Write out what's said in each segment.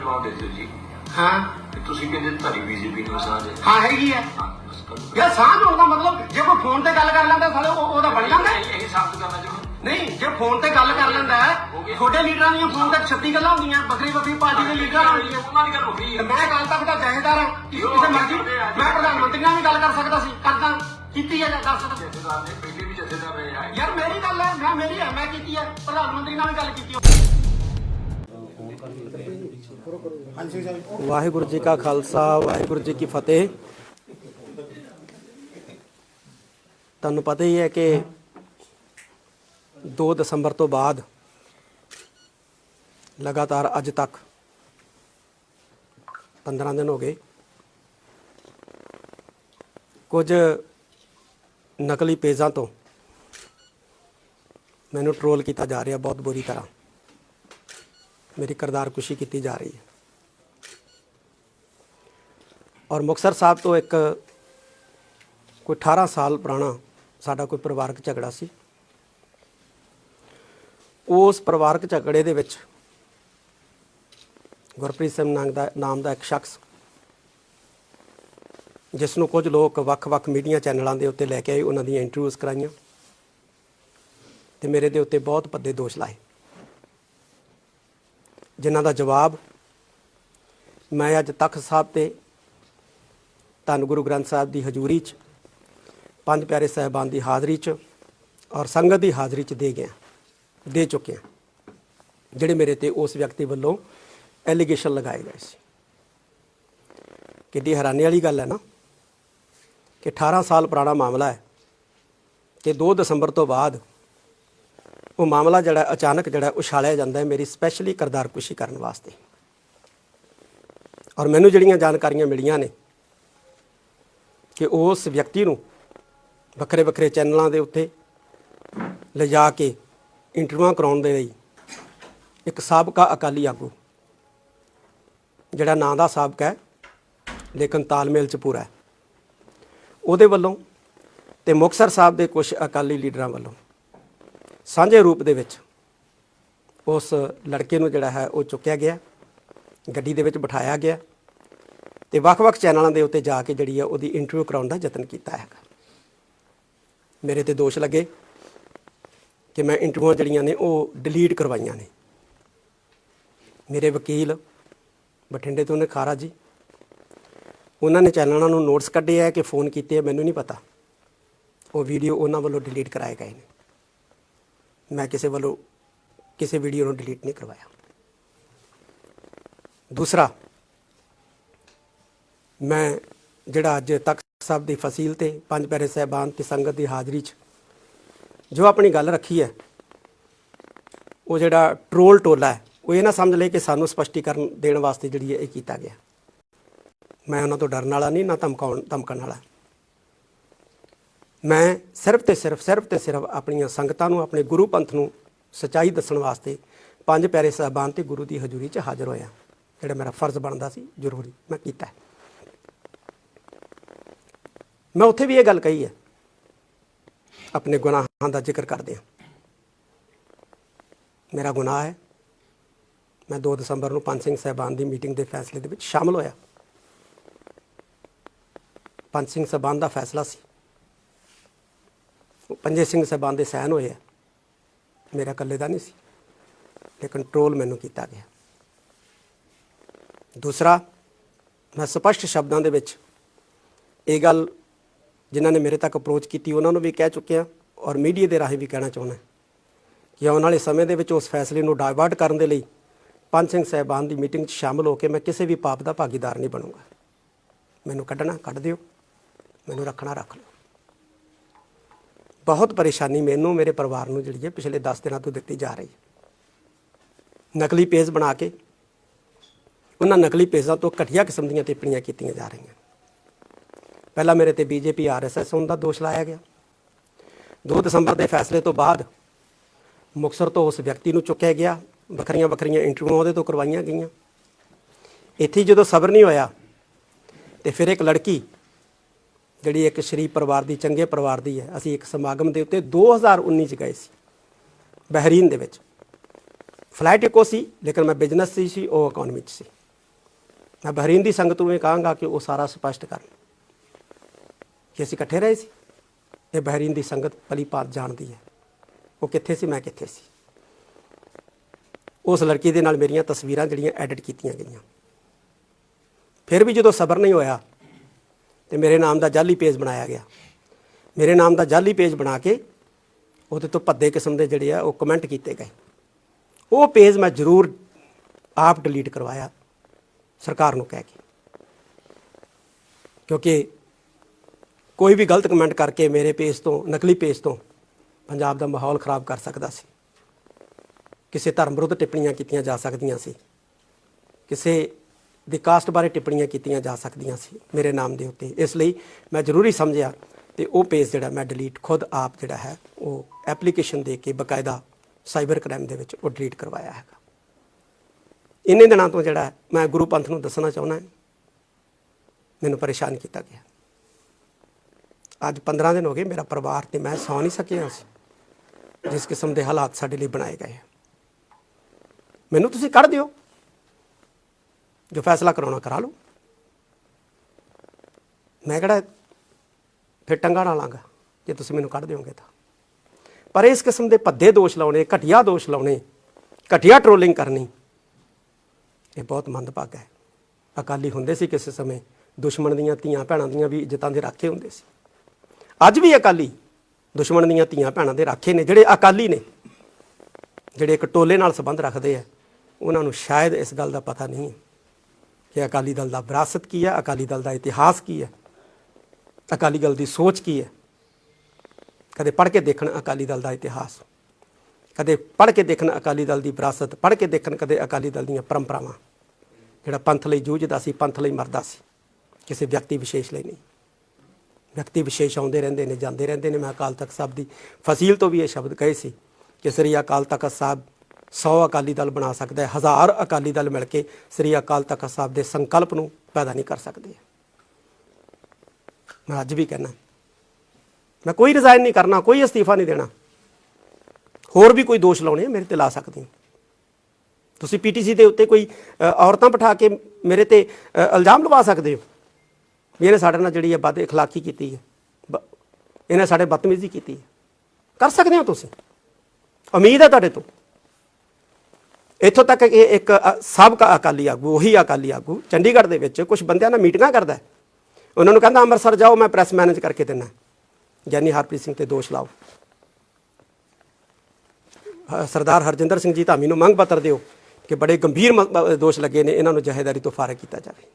ਜਵਾਬ ਦੇ ਦਿਓ ਜੀ। ਹਾਂ। ਕਿ ਤੁਸੀਂ ਕਹਿੰਦੇ ਤੁਹਾਡੀ ਬੀਜੇਪੀ ਨੂੰ ਸਾਂਝ ਹੈ ਹਾਂ ਹੈਗੀ ਆ ਹਾਂ ਬਸ ਕਰੋ। ਯਾਰ ਸਾਂਝ ਹੋਣ ਦਾ ਮਤਲਬ ਜੇ ਕੋਈ ਫੋਨ ਤੇ ਗੱਲ ਕਰ ਲੈਂਦਾ ਸਾਲੇ ਉਹ ਉਹਦਾ ਬਣ ਜਾਂਦਾ? ਹੈ। ਇਹ ਸਾਬਤ ਕਰਨਾ ਚਾਹੁੰਦਾ ਨਹੀਂ ਜੇ ਫੋਨ ਤੇ ਗੱਲ ਕਰ ਲੈਂਦਾ ਹੈ, ਲੀਡਰਾਂ ਦੀਆਂ ਫੋਨ ਤੇ 36 ਗੱਲਾਂ ਹੁੰਦੀਆਂ ਵੱਖਰੀ ਵੱਖਰੀ ਪਾਰਟੀ ਦੇ ਲੀਡਰਾਂ ਨਾਲ ਹੁੰਦੀਆਂ। ਉਹਨਾਂ ਦੀ ਗੱਲ ਹੋ ਗਈ। ਤੇ ਮੈਂ ਗੱਲ ਤੱਕ ਦਾ ਜਹੇਦਾਰ ਹਾਂ। ਕਿਸੇ ਕਿਸੇ ਮਰਜ਼ੀ ਮੈਂ ਪ੍ਰਧਾਨ ਮੰਤਰੀ ਨਾਲ ਵੀ ਗੱਲ ਕਰ ਸਕਦਾ ਸੀ ਕਰਦਾ। ਕੀਤੀ ਹੈ ਜਾਂ ਕਰ ਸਕਦਾ। ਜਥੇਦਾਰ ਨੇ ਪਹਿਲੇ ਵੀ ਜਥੇਦਾਰ ਰਹੇ ਆ। ਯਾਰ ਮੇਰੀ ਗੱਲ ਹੈ ਮੈਂ ਮੇਰੀ ਹੈ ਮੈਂ ਕੀਤੀ ਹੈ ਪ੍ਰਧਾਨ ਮੰਤਰੀ ਨਾਲ ਵੀ ਗੱਲ ਕੀਤੀ ਹੈ। ਵਾਹਿਗੁਰੂ ਜੀ ਕਾ ਖਾਲਸਾ, ਵਾਹਿਗੁਰੂ ਜੀ ਕੀ ਫਤਿਹ। ਤੁਹਾਨੂੰ ਪਤਾ ਹੀ ਹੈ ਕਿ 2 ਦਸੰਬਰ ਤੋਂ ਬਾਅਦ ਲਗਾਤਾਰ ਅੱਜ ਤੱਕ 15 ਦਿਨ ਹੋ ਗਏ। ਕੁਝ ਨਕਲੀ ਪੇਜਾਂ ਤੋਂ ਮੈਨੂੰ ਟਰੋਲ ਕੀਤਾ ਜਾ ਰਿਹਾ ਬਹੁਤ ਬੁਰੀ ਤਰ੍ਹਾਂ। ਮੇਰੀ ਕਰਦਾਰਕੁਸ਼ੀ ਕੀਤੀ ਜਾ ਰਹੀ ਹੈ ਔਰ ਮੁਕਤਸਰ ਸਾਹਿਬ ਤੋਂ ਇੱਕ ਕੋਈ 18 ਸਾਲ ਪੁਰਾਣਾ ਸਾਡਾ ਕੋਈ ਪਰਿਵਾਰਕ ਝਗੜਾ ਸੀ ਉਸ ਪਰਿਵਾਰਕ ਝਗੜੇ ਦੇ ਵਿੱਚ ਗੁਰਪ੍ਰੀਤ ਸਿੰਘ ਨਾਮ ਦਾ ਨਾਮ ਦਾ ਇੱਕ ਸ਼ਖਸ ਜਿਸ ਨੂੰ ਕੁਝ ਲੋਕ ਵੱਖ-ਵੱਖ ਮੀਡੀਆ ਚੈਨਲਾਂ ਦੇ ਉੱਤੇ ਲੈ ਕੇ ਆਏ ਉਹਨਾਂ ਦੀਆਂ ਇੰਟਰਵਿਊਜ਼ ਕਰਾਈਆਂ ਤੇ ਮੇਰੇ ਦੇ ਉੱਤੇ ਬਹੁਤ ਭੱਦੇ ਦੋਸ਼ ਲਾਏ ਜਿਨ੍ਹਾਂ ਦਾ ਜਵਾਬ ਮੈਂ ਅੱਜ ਤਖਤ ਸਾਹਿਬ ਤੇ ਧੰਨ ਗੁਰੂ ਗ੍ਰੰਥ ਸਾਹਿਬ ਦੀ ਹਜ਼ੂਰੀ 'ਚ, ਪੰਜ ਪਿਆਰੇ ਸਾਹਿਬਾਨ ਦੀ ਹਾਜ਼ਰੀ 'ਚ ਔਰ ਸੰਗਤ ਦੀ ਹਾਜ਼ਰੀ 'ਚ ਦੇ ਗਿਆ, ਦੇ ਚੁੱਕੇ ਹਾਂ ਜਿਹੜੇ ਮੇਰੇ ਤੇ ਉਸ ਵਿਅਕਤੀ ਵੱਲੋਂ ਐਲੀਗੇਸ਼ਨ ਲਗਾਏ ਗਏ ਸੀ। ਕਿੱਡੀ ਹੈਰਾਨੀ ਵਾਲੀ ਗੱਲ ਹੈ ਨਾ ਕਿ 18 ਸਾਲ ਪੁਰਾਣਾ ਮਾਮਲਾ ਹੈ ਕਿ 2 ਦਸੰਬਰ ਤੋਂ ਬਾਅਦ ਉਹ ਮਾਮਲਾ ਜਿਹੜਾ ਅਚਾਨਕ ਜਿਹੜਾ ਉਛਾਲਿਆ ਜਾਂਦਾ ਹੈ, ਮੇਰੀ ਸਪੈਸ਼ਲੀ ਕਰਦਾਰਕੁਸ਼ੀ ਕਰਨ ਵਾਸਤੇ। ਔਰ ਮੈਨੂੰ ਜਿਹੜੀਆਂ ਜਾਣਕਾਰੀਆਂ ਮਿਲੀਆਂ ਨੇ ਕਿ ਉਸ ਵਿਅਕਤੀ ਨੂੰ ਵੱਖਰੇ ਵੱਖਰੇ ਚੈਨਲਾਂ ਦੇ ਉੱਤੇ ਲਿਜਾ ਕੇ ਇੰਟਰਵਿਊਆਂ ਕਰਾਉਣ ਦੇ ਲਈ ਇੱਕ ਸਾਬਕਾ ਅਕਾਲੀ ਆਗੂ, ਜਿਹੜਾ ਨਾਂ ਦਾ ਸਾਬਕਾ ਹੈ, ਲੇਕਿਨ ਤਾਲਮੇਲ ਚ ਪੂਰਾ ਹੈ। ਉਹਦੇ ਵੱਲੋਂ ਤੇ ਮੁਕਤਸਰ ਸਾਹਿਬ ਦੇ ਕੁਝ ਅਕਾਲੀ ਲੀਡਰਾਂ ਵੱਲੋਂ ਸਾਂਝੇ ਰੂਪ ਦੇ ਵਿੱਚ ਉਸ ਲੜਕੇ ਨੂੰ ਜਿਹੜਾ ਹੈ ਉਹ ਚੁੱਕਿਆ ਗਿਆ, ਗੱਡੀ ਦੇ ਵਿੱਚ ਬਿਠਾਇਆ ਗਿਆ ਤੇ ਵੱਖ-ਵੱਖ ਚੈਨਲਾਂ ਦੇ ਉੱਤੇ ਜਾ ਕੇ ਜਿਹੜੀ ਹੈ ਉਹਦੀ ਇੰਟਰਵਿਊ ਕਰਾਉਣ ਦਾ ਯਤਨ ਕੀਤਾ ਹੈਗਾ। ਮੇਰੇ ਤੇ ਦੋਸ਼ ਲੱਗੇ ਕਿ ਮੈਂ ਇੰਟਰਵਿਊਆਂ ਜਿਹੜੀਆਂ ਨੇ ਉਹ ਡਿਲੀਟ ਕਰਵਾਈਆਂ ਨੇ। ਮੇਰੇ ਵਕੀਲ ਬਠਿੰਡੇ ਤੋਂ ਨੇ, ਖਾਰਾ ਜੀ, ਉਹਨਾਂ ਨੇ ਚੈਨਲਾਂ ਨੂੰ ਨੋਟਿਸ ਕੱਢੇ ਆ ਕਿ ਫੋਨ ਕੀਤੇ ਆ, ਮੈਨੂੰ ਨਹੀਂ ਪਤਾ। ਉਹ ਵੀਡੀਓ ਉਹਨਾਂ ਵੱਲੋਂ ਡਿਲੀਟ ਕਰਾਏ ਗਏ ਨੇ। ਮੈਂ ਕਿਸੇ ਵੱਲੋਂ ਕਿਸੇ ਵੀਡੀਓ ਨੂੰ ਡਿਲੀਟ ਨਹੀਂ ਕਰਵਾਇਆ। ਦੂਸਰਾ, ਮੈਂ ਜਿਹੜਾ ਅੱਜ ਤੱਕ ਸਾਹਿਬ ਦੀ ਫਸੀਲ ਤੇ ਪੰਜ ਪਿਆਰੇ ਸਹਿਬਾਨ ਤੇ ਸੰਗਤ ਦੀ ਹਾਜ਼ਰੀ 'ਚ ਜੋ ਆਪਣੀ ਗੱਲ ਰੱਖੀ ਹੈ, ਉਹ ਜਿਹੜਾ ਟਰੋਲ ਟੋਲਾ ਹੈ, ਉਹ ਇਹ ਨਾ ਸਮਝ ਲਏ ਕਿ ਸਾਨੂੰ ਸਪਸ਼ਟੀਕਰਨ ਦੇਣ ਵਾਸਤੇ ਜਿਹੜੀ ਹੈ ਇਹ ਕੀਤਾ ਗਿਆ। ਮੈਂ ਉਹਨਾਂ ਤੋਂ ਡਰਨ ਵਾਲਾ ਨਹੀਂ, ਨਾ ਧਮਕਾਉਣ, ਧਮਕਣ ਵਾਲਾ। ਮੈਂ ਸਿਰਫ ਤੇ ਸਿਰਫ ਸਿਰਫ ਤੇ ਸਿਰਫ ਆਪਣੀਆਂ ਸੰਗਤਾਂ ਨੂੰ, ਆਪਣੇ ਗੁਰੂ ਪੰਥ ਨੂੰ ਸਚਾਈ ਦੱਸਣ ਵਾਸਤੇ ਪੰਜ ਪਿਆਰੇ ਸਾਹਿਬਾਨ ਤੇ ਗੁਰੂ ਦੀ ਹਜ਼ੂਰੀ 'ਚ ਹਾਜ਼ਰ ਹੋਇਆ। ਜਿਹੜਾ ਮੇਰਾ ਫਰਜ਼ ਬਣਦਾ ਸੀ, ਜ਼ਰੂਰੀ ਮੈਂ ਕੀਤਾ। ਮੈਂ ਉੱਥੇ ਵੀ ਇਹ ਗੱਲ ਕਹੀ ਹੈ। ਆਪਣੇ ਗੁਨਾਹਾਂ ਦਾ ਜ਼ਿਕਰ ਕਰਦੇ ਹਾਂ। ਮੇਰਾ ਗੁਨਾਹ ਹੈ। ਮੈਂ 2 ਦਸੰਬਰ ਨੂੰ ਪੰਜ ਸਿੰਘ ਸਾਹਿਬਾਨ ਦੀ ਮੀਟਿੰਗ ਦੇ ਫੈਸਲੇ ਦੇ ਵਿੱਚ ਸ਼ਾਮਲ ਹੋਇਆ। ਪੰਜ ਸਿੰਘ ਸਾਹਿਬਾਨ ਦਾ ਫੈਸਲਾ ਸੀ। ਪੰਜੇ ਸਿੰਘ ਸਾਹਿਬਾਨ ਦੇ ਸਹਿਨ ਹੋਏ ਆ। ਮੇਰਾ ਇਕੱਲੇ ਦਾ ਨਹੀਂ ਸੀ, ਲੇਕਿਨ ਕੰਟਰੋਲ ਮੈਨੂੰ ਕੀਤਾ ਗਿਆ। ਦੂਸਰਾ, ਮੈਂ ਸਪਸ਼ਟ ਸ਼ਬਦਾਂ ਦੇ ਵਿੱਚ ਇਹ ਗੱਲ ਜਿਨ੍ਹਾਂ ਨੇ ਮੇਰੇ ਤੱਕ ਅਪਰੋਚ ਕੀਤੀ, ਉਹਨਾਂ ਨੂੰ ਵੀ ਕਹਿ ਚੁੱਕਿਆ ਔਰ ਮੀਡੀਆ ਦੇ ਰਾਹੀਂ ਵੀ ਕਹਿਣਾ ਚਾਹੁੰਦਾ ਕਿ ਆਉਣ ਵਾਲੇ ਸਮੇਂ ਦੇ ਵਿੱਚ ਉਸ ਫੈਸਲੇ ਨੂੰ ਡਾਇਵਰਟ ਕਰਨ ਦੇ ਲਈ ਪੰਜ ਸਿੰਘ ਸਾਹਿਬਾਨ ਦੀ ਮੀਟਿੰਗ 'ਚ ਸ਼ਾਮਲ ਹੋ ਕੇ ਮੈਂ ਕਿਸੇ ਵੀ ਪਾਪ ਦਾ ਭਾਗੀਦਾਰ ਨਹੀਂ ਬਣੂੰਗਾ। ਮੈਨੂੰ ਕੱਢਣਾ, ਕੱਢ ਦਿਓ, ਮੈਨੂੰ ਰੱਖਣਾ, ਰੱਖ ਲਓ। ਬਹੁਤ ਪਰੇਸ਼ਾਨੀ ਮੈਨੂੰ, ਮੇਰੇ ਪਰਿਵਾਰ ਨੂੰ ਜਿਹੜੀ ਹੈ ਪਿਛਲੇ 10 ਦਿਨਾਂ ਤੋਂ ਦਿੱਤੀ ਜਾ ਰਹੀ ਹੈ। ਨਕਲੀ ਪੇਜ ਬਣਾ ਕੇ, ਉਹਨਾਂ ਨਕਲੀ ਪੇਜਾਂ ਤੋਂ ਘਟੀਆ ਕਿਸਮ ਦੀਆਂ ਟਿੱਪਣੀਆਂ ਕੀਤੀਆਂ ਜਾ ਰਹੀਆਂ। ਪਹਿਲਾਂ ਮੇਰੇ ਤੇ ਬੀਜੇਪੀ, ਆਰਐਸਐਸ ਹੋਣ ਦਾ ਦੋਸ਼ ਲਾਇਆ ਗਿਆ। 2 ਦਸੰਬਰ ਦੇ ਫੈਸਲੇ ਤੋਂ ਬਾਅਦ ਮੁਕਸਰ ਤੋਂ ਉਸ ਵਿਅਕਤੀ ਨੂੰ ਚੁੱਕਿਆ ਗਿਆ। ਵੱਖਰੀਆਂ ਵੱਖਰੀਆਂ ਇੰਟਰਵਿਊਆਂ ਉਹਦੇ ਤੋਂ ਕਰਵਾਈਆਂ ਗਈਆਂ। ਇੱਥੇ ਜਦੋਂ ਸਬਰ ਨਹੀਂ ਹੋਇਆ, ਤੇ ਫਿਰ ਇੱਕ ਲੜਕੀ ਜਿਹੜੀ ਇੱਕ ਸ਼ਰੀਫ ਪਰਿਵਾਰ ਦੀ, ਚੰਗੇ ਪਰਿਵਾਰ ਦੀ ਹੈ। ਅਸੀਂ ਇੱਕ ਸਮਾਗਮ ਦੇ ਉੱਤੇ 2019 ਚ ਗਏ ਸੀ, ਬਹਿਰੀਨ ਦੇ ਵਿੱਚ। ਫਲਾਈਟ ਇੱਕੋ ਸੀ, ਲੇਕਿਨ ਮੈਂ ਬਿਜ਼ਨਸ ਸੀ ਸੀ, ਉਹ ਇਕਨੋਮੀ ਚ ਸੀ। ਮੈਂ ਬਹਿਰੀਨ ਦੀ ਸੰਗਤ ਨੂੰ ਇਹ ਕਹਾਂਗਾ ਕਿ ਉਹ ਸਾਰਾ ਸਪਸ਼ਟ ਕਰਨ ਕਿ ਅਸੀਂ ਇਕੱਠੇ ਰਹੇ ਸੀ, ਇਹ ਬਹਿਰੀਨ ਦੀ ਸੰਗਤ ਭਲੀ ਭਾਤ ਜਾਣਦੀ ਹੈ। ਉਹ ਕਿੱਥੇ ਸੀ, ਮੈਂ ਕਿੱਥੇ ਸੀ? ਉਸ ਲੜਕੀ ਦੇ ਨਾਲ ਮੇਰੀਆਂ ਤਸਵੀਰਾਂ ਜਿਹੜੀਆਂ ਐਡਿਟ ਕੀਤੀਆਂ ਗਈਆਂ। ਫਿਰ ਵੀ ਜਦੋਂ ਸਬਰ ਨਹੀਂ ਹੋਇਆ ਤੇ ਮੇਰੇ ਨਾਮ ਦਾ ਜਾਲੀ ਪੇਜ ਬਣਾਇਆ ਗਿਆ। ਮੇਰੇ ਨਾਮ ਦਾ ਜਾਲੀ ਪੇਜ ਬਣਾ ਕੇ ਉਹਦੇ ਤੋਂ ਭੱਦੇ ਕਿਸਮ ਦੇ ਜਿਹੜੇ ਆ ਉਹ ਕਮੈਂਟ ਕੀਤੇ ਗਏ। ਉਹ ਪੇਜ ਮੈਂ ਜ਼ਰੂਰ ਆਪ ਡਿਲੀਟ ਕਰਵਾਇਆ, ਸਰਕਾਰ ਨੂੰ ਕਹਿ ਕੇ। ਕਿਉਂਕਿ ਕੋਈ ਵੀ ਗਲਤ ਕਮੈਂਟ ਕਰਕੇ ਮੇਰੇ ਪੇਜ ਤੋਂ, ਨਕਲੀ ਪੇਜ ਤੋਂ ਪੰਜਾਬ ਦਾ ਮਾਹੌਲ ਖਰਾਬ ਕਰ ਸਕਦਾ ਸੀ। ਕਿਸੇ ਧਰਮ ਵਿਰੁੱਧ ਟਿੱਪਣੀਆਂ ਕੀਤੀਆਂ ਜਾ ਸਕਦੀਆਂ ਸੀ। ਕਿਸੇ ਦੀ ਕਾਸਟ ਬਾਰੇ ਟਿੱਪਣੀਆਂ ਕੀਤੀਆਂ ਜਾ ਸਕਦੀਆਂ ਸੀ ਮੇਰੇ ਨਾਮ ਦੇ ਉੱਤੇ। ਇਸ ਲਈ ਮੈਂ ਜ਼ਰੂਰੀ ਸਮਝਿਆ ਤੇ ਉਹ ਪੇਜ ਜਿਹੜਾ ਮੈਂ ਡਿਲੀਟ ਖੁਦ ਆਪ ਜਿਹੜਾ ਹੈ, ਉਹ ਐਪਲੀਕੇਸ਼ਨ ਦੇ ਕੇ ਬਕਾਇਦਾ ਸਾਈਬਰ ਕ੍ਰਾਈਮ ਦੇ ਵਿੱਚ ਉਹ ਡਿਲੀਟ ਕਰਵਾਇਆ ਹੈਗਾ। ਇੰਨੇ ਦਿਨਾਂ ਤੋਂ ਜਿਹੜਾ ਮੈਂ ਗੁਰੂ ਪੰਥ ਨੂੰ ਦੱਸਣਾ ਚਾਹੁੰਦਾ ਹਾਂ, ਮੈਨੂੰ ਪਰੇਸ਼ਾਨ ਕੀਤਾ ਗਿਆ। ਅੱਜ 15 ਦਿਨ ਹੋ ਗਏ ਮੇਰਾ ਪਰਿਵਾਰ ਤੇ ਮੈਂ ਸੌ ਨਹੀਂ ਸਕਿਆ ਸੀ, ਜਿਸ ਕਿਸਮ ਦੇ ਹਾਲਾਤ ਸਾਡੇ ਲਈ ਬਣਾਏ ਗਏ। ਮੈਨੂੰ ਤੁਸੀਂ ਕੱਢ ਦਿਓ। ਜੋ ਫੈਸਲਾ ਕਰਾਉਣਾ ਕਰਾ ਲਓ। ਮੈਂ ਕਿਹੜਾ ਫਿਰ ਟੰਗਾ ਨਾ ਲਾਂਗਾ ਜੇ ਤੁਸੀਂ ਮੈਨੂੰ ਕੱਢ ਦਿਓਗੇ ਤਾਂ। ਪਰ ਇਸ ਕਿਸਮ ਦੇ ਭੱਦੇ ਦੋਸ਼ ਲਾਉਣੇ, ਘਟੀਆ ਦੋਸ਼ ਲਾਉਣੇ, ਘਟੀਆ ਟ੍ਰੋਲਿੰਗ ਕਰਨੀ, ਇਹ ਬਹੁਤ ਮੰਦਭਾਗਾ ਹੈ। ਅਕਾਲੀ ਹੁੰਦੇ ਸੀ ਕਿਸੇ ਸਮੇਂ, ਦੁਸ਼ਮਣ ਦੀਆਂ ਧੀਆਂ ਭੈਣਾਂ ਦੀਆਂ ਵੀ ਇੱਜ਼ਤਾਂ ਦੇ ਰਾਖੇ ਹੁੰਦੇ ਸੀ। ਅੱਜ ਵੀ ਅਕਾਲੀ ਦੁਸ਼ਮਣ ਦੀਆਂ ਧੀਆਂ ਭੈਣਾਂ ਦੇ ਰਾਖੇ ਨੇ, ਜਿਹੜੇ ਅਕਾਲੀ ਨੇ, ਜਿਹੜੇ ਇੱਕ ਟੋਲੇ ਨਾਲ ਸੰਬੰਧ ਰੱਖਦੇ ਆ, ਉਹਨਾਂ ਨੂੰ ਸ਼ਾਇਦ ਇਸ ਗੱਲ ਦਾ ਪਤਾ ਨਹੀਂ ਹੈ। ਕਿ ਅਕਾਲੀ ਦਲ ਦਾ ਵਿਰਾਸਤ ਕੀ ਹੈ? ਅਕਾਲੀ ਦਲ ਦਾ ਇਤਿਹਾਸ ਕੀ ਹੈ? ਅਕਾਲੀ ਦਲ ਦੀ ਸੋਚ ਕੀ ਹੈ? ਕਦੇ ਪੜ੍ਹ ਕੇ ਦੇਖਣ ਅਕਾਲੀ ਦਲ ਦਾ ਇਤਿਹਾਸ। ਕਦੇ ਪੜ੍ਹ ਕੇ ਦੇਖਣ ਅਕਾਲੀ ਦਲ ਦੀ ਵਿਰਾਸਤ। ਪੜ੍ਹ ਕੇ ਦੇਖਣ ਕਦੇ ਅਕਾਲੀ ਦਲ ਦੀਆਂ ਪਰੰਪਰਾਵਾਂ। ਜਿਹੜਾ ਪੰਥ ਲਈ ਜੂਝਦਾ ਸੀ, ਪੰਥ ਲਈ ਮਰਦਾ ਸੀ। ਕਿਸੇ ਵਿਅਕਤੀ ਵਿਸ਼ੇਸ਼ ਲਈ ਨਹੀਂ। ਵਿਅਕਤੀ ਵਿਸ਼ੇਸ਼ ਆਉਂਦੇ ਰਹਿੰਦੇ ਨੇ, ਜਾਂਦੇ ਰਹਿੰਦੇ ਨੇ। ਮੈਂ ਅਕਾਲ ਤਖਤ ਸਾਹਿਬ ਦੀ ਫਸੀਲ ਤੋਂ ਵੀ ਇਹ ਸ਼ਬਦ ਕਹੇ ਸੀ ਕਿ ਸ੍ਰੀ ਅਕਾਲ ਤਖਤ ਸਾਹਿਬ 100 ਅਕਾਲੀ ਦਲ ਬਣਾ ਸਕਦਾ ਹੈ ਹਜ਼ਾਰ ਅਕਾਲੀ ਦਲ ਮਿਲ ਕੇ ਸ੍ਰੀ ਅਕਾਲ ਤਖਤ ਸਾਹਿਬ ਦੇ ਸੰਕਲਪ ਨੂੰ ਪੈਦਾ ਨਹੀਂ ਕਰ ਸਕਦੇ ਮੈਂ ਅੱਜ ਵੀ ਕਹਿਣਾ ਮੈਂ ਕੋਈ ਰਿਜ਼ਾਈਨ ਨਹੀਂ ਕਰਨਾ ਕੋਈ ਅਸਤੀਫਾ ਨਹੀਂ ਦੇਣਾ ਹੋਰ ਵੀ ਕੋਈ ਦੋਸ਼ ਲਾਉਣੇ ਆ ਮੇਰੇ ਤੇ ਲਾ ਸਕਦੇ ਹੋ ਤੁਸੀਂ ਪੀਟੀਸੀ ਦੇ ਉੱਤੇ ਕੋਈ ਅ, ਔਰਤਾਂ ਬਿਠਾ ਕੇ ਮੇਰੇ ਤੇ ਅ, ਇਲਜ਼ਾਮ ਲਵਾ ਸਕਦੇ ਹੋ ਵੀ ਇਹਨੇ ਸਾਡੇ ਨਾਲ ਜਿਹੜੀ ਹੈ ਬਦ اخلاقی ਕੀਤੀ ਹੈ ਬ- ਇਹਨੇ ਸਾਡੇ ਬਦਤਮੀਜ਼ੀ ਕੀਤੀ ਹੈ ਕਰ ਸਕਦੇ ਹੋ ਤੁਸੀਂ ਉਮੀਦ ਹੈ ਤੁਹਾਡੇ ਤੋਂ ਇੱਥੋਂ ਤੱਕ ਕਿ ਇੱਕ ਅ, ਸਾਬਕਾ ਅਕਾਲੀ ਆਗੂ ਉਹੀ ਅਕਾਲੀ ਆਗੂ ਚੰਡੀਗੜ੍ਹ ਦੇ ਵਿੱਚ ਕੁਝ ਬੰਦਿਆਂ ਨਾਲ ਮੀਟਿੰਗਾਂ ਕਰਦਾ ਹੈ। ਉਹਨਾਂ ਨੂੰ ਕਹਿੰਦਾ ਅੰਮ੍ਰਿਤਸਰ ਜਾਓ ਮੈਂ ਪ੍ਰੈਸ ਮੈਨੇਜ ਕਰਕੇ ਦਿੰਦਾ ਗਿਆਨੀ ਹਰਪ੍ਰੀਤ ਸਿੰਘ ਤੇ ਦੋਸ਼ ਲਾਓ। ਹ- ਸਰਦਾਰ ਹਰਜਿੰਦਰ ਸਿੰਘ ਜੀ ਧਾਮੀ ਨੂੰ ਮੰਗ ਪੱਤਰ ਦਿਓ ਕਿ ਬੜੇ ਗੰਭੀਰ ਦੋਸ਼ ਲੱਗੇ ਨੇ ਇਹਨਾਂ ਨੂੰ ਜਹੇਦਾਰੀ ਤੋਂ ਫਾਰਗ ਕੀਤਾ ਜਾਵੇ।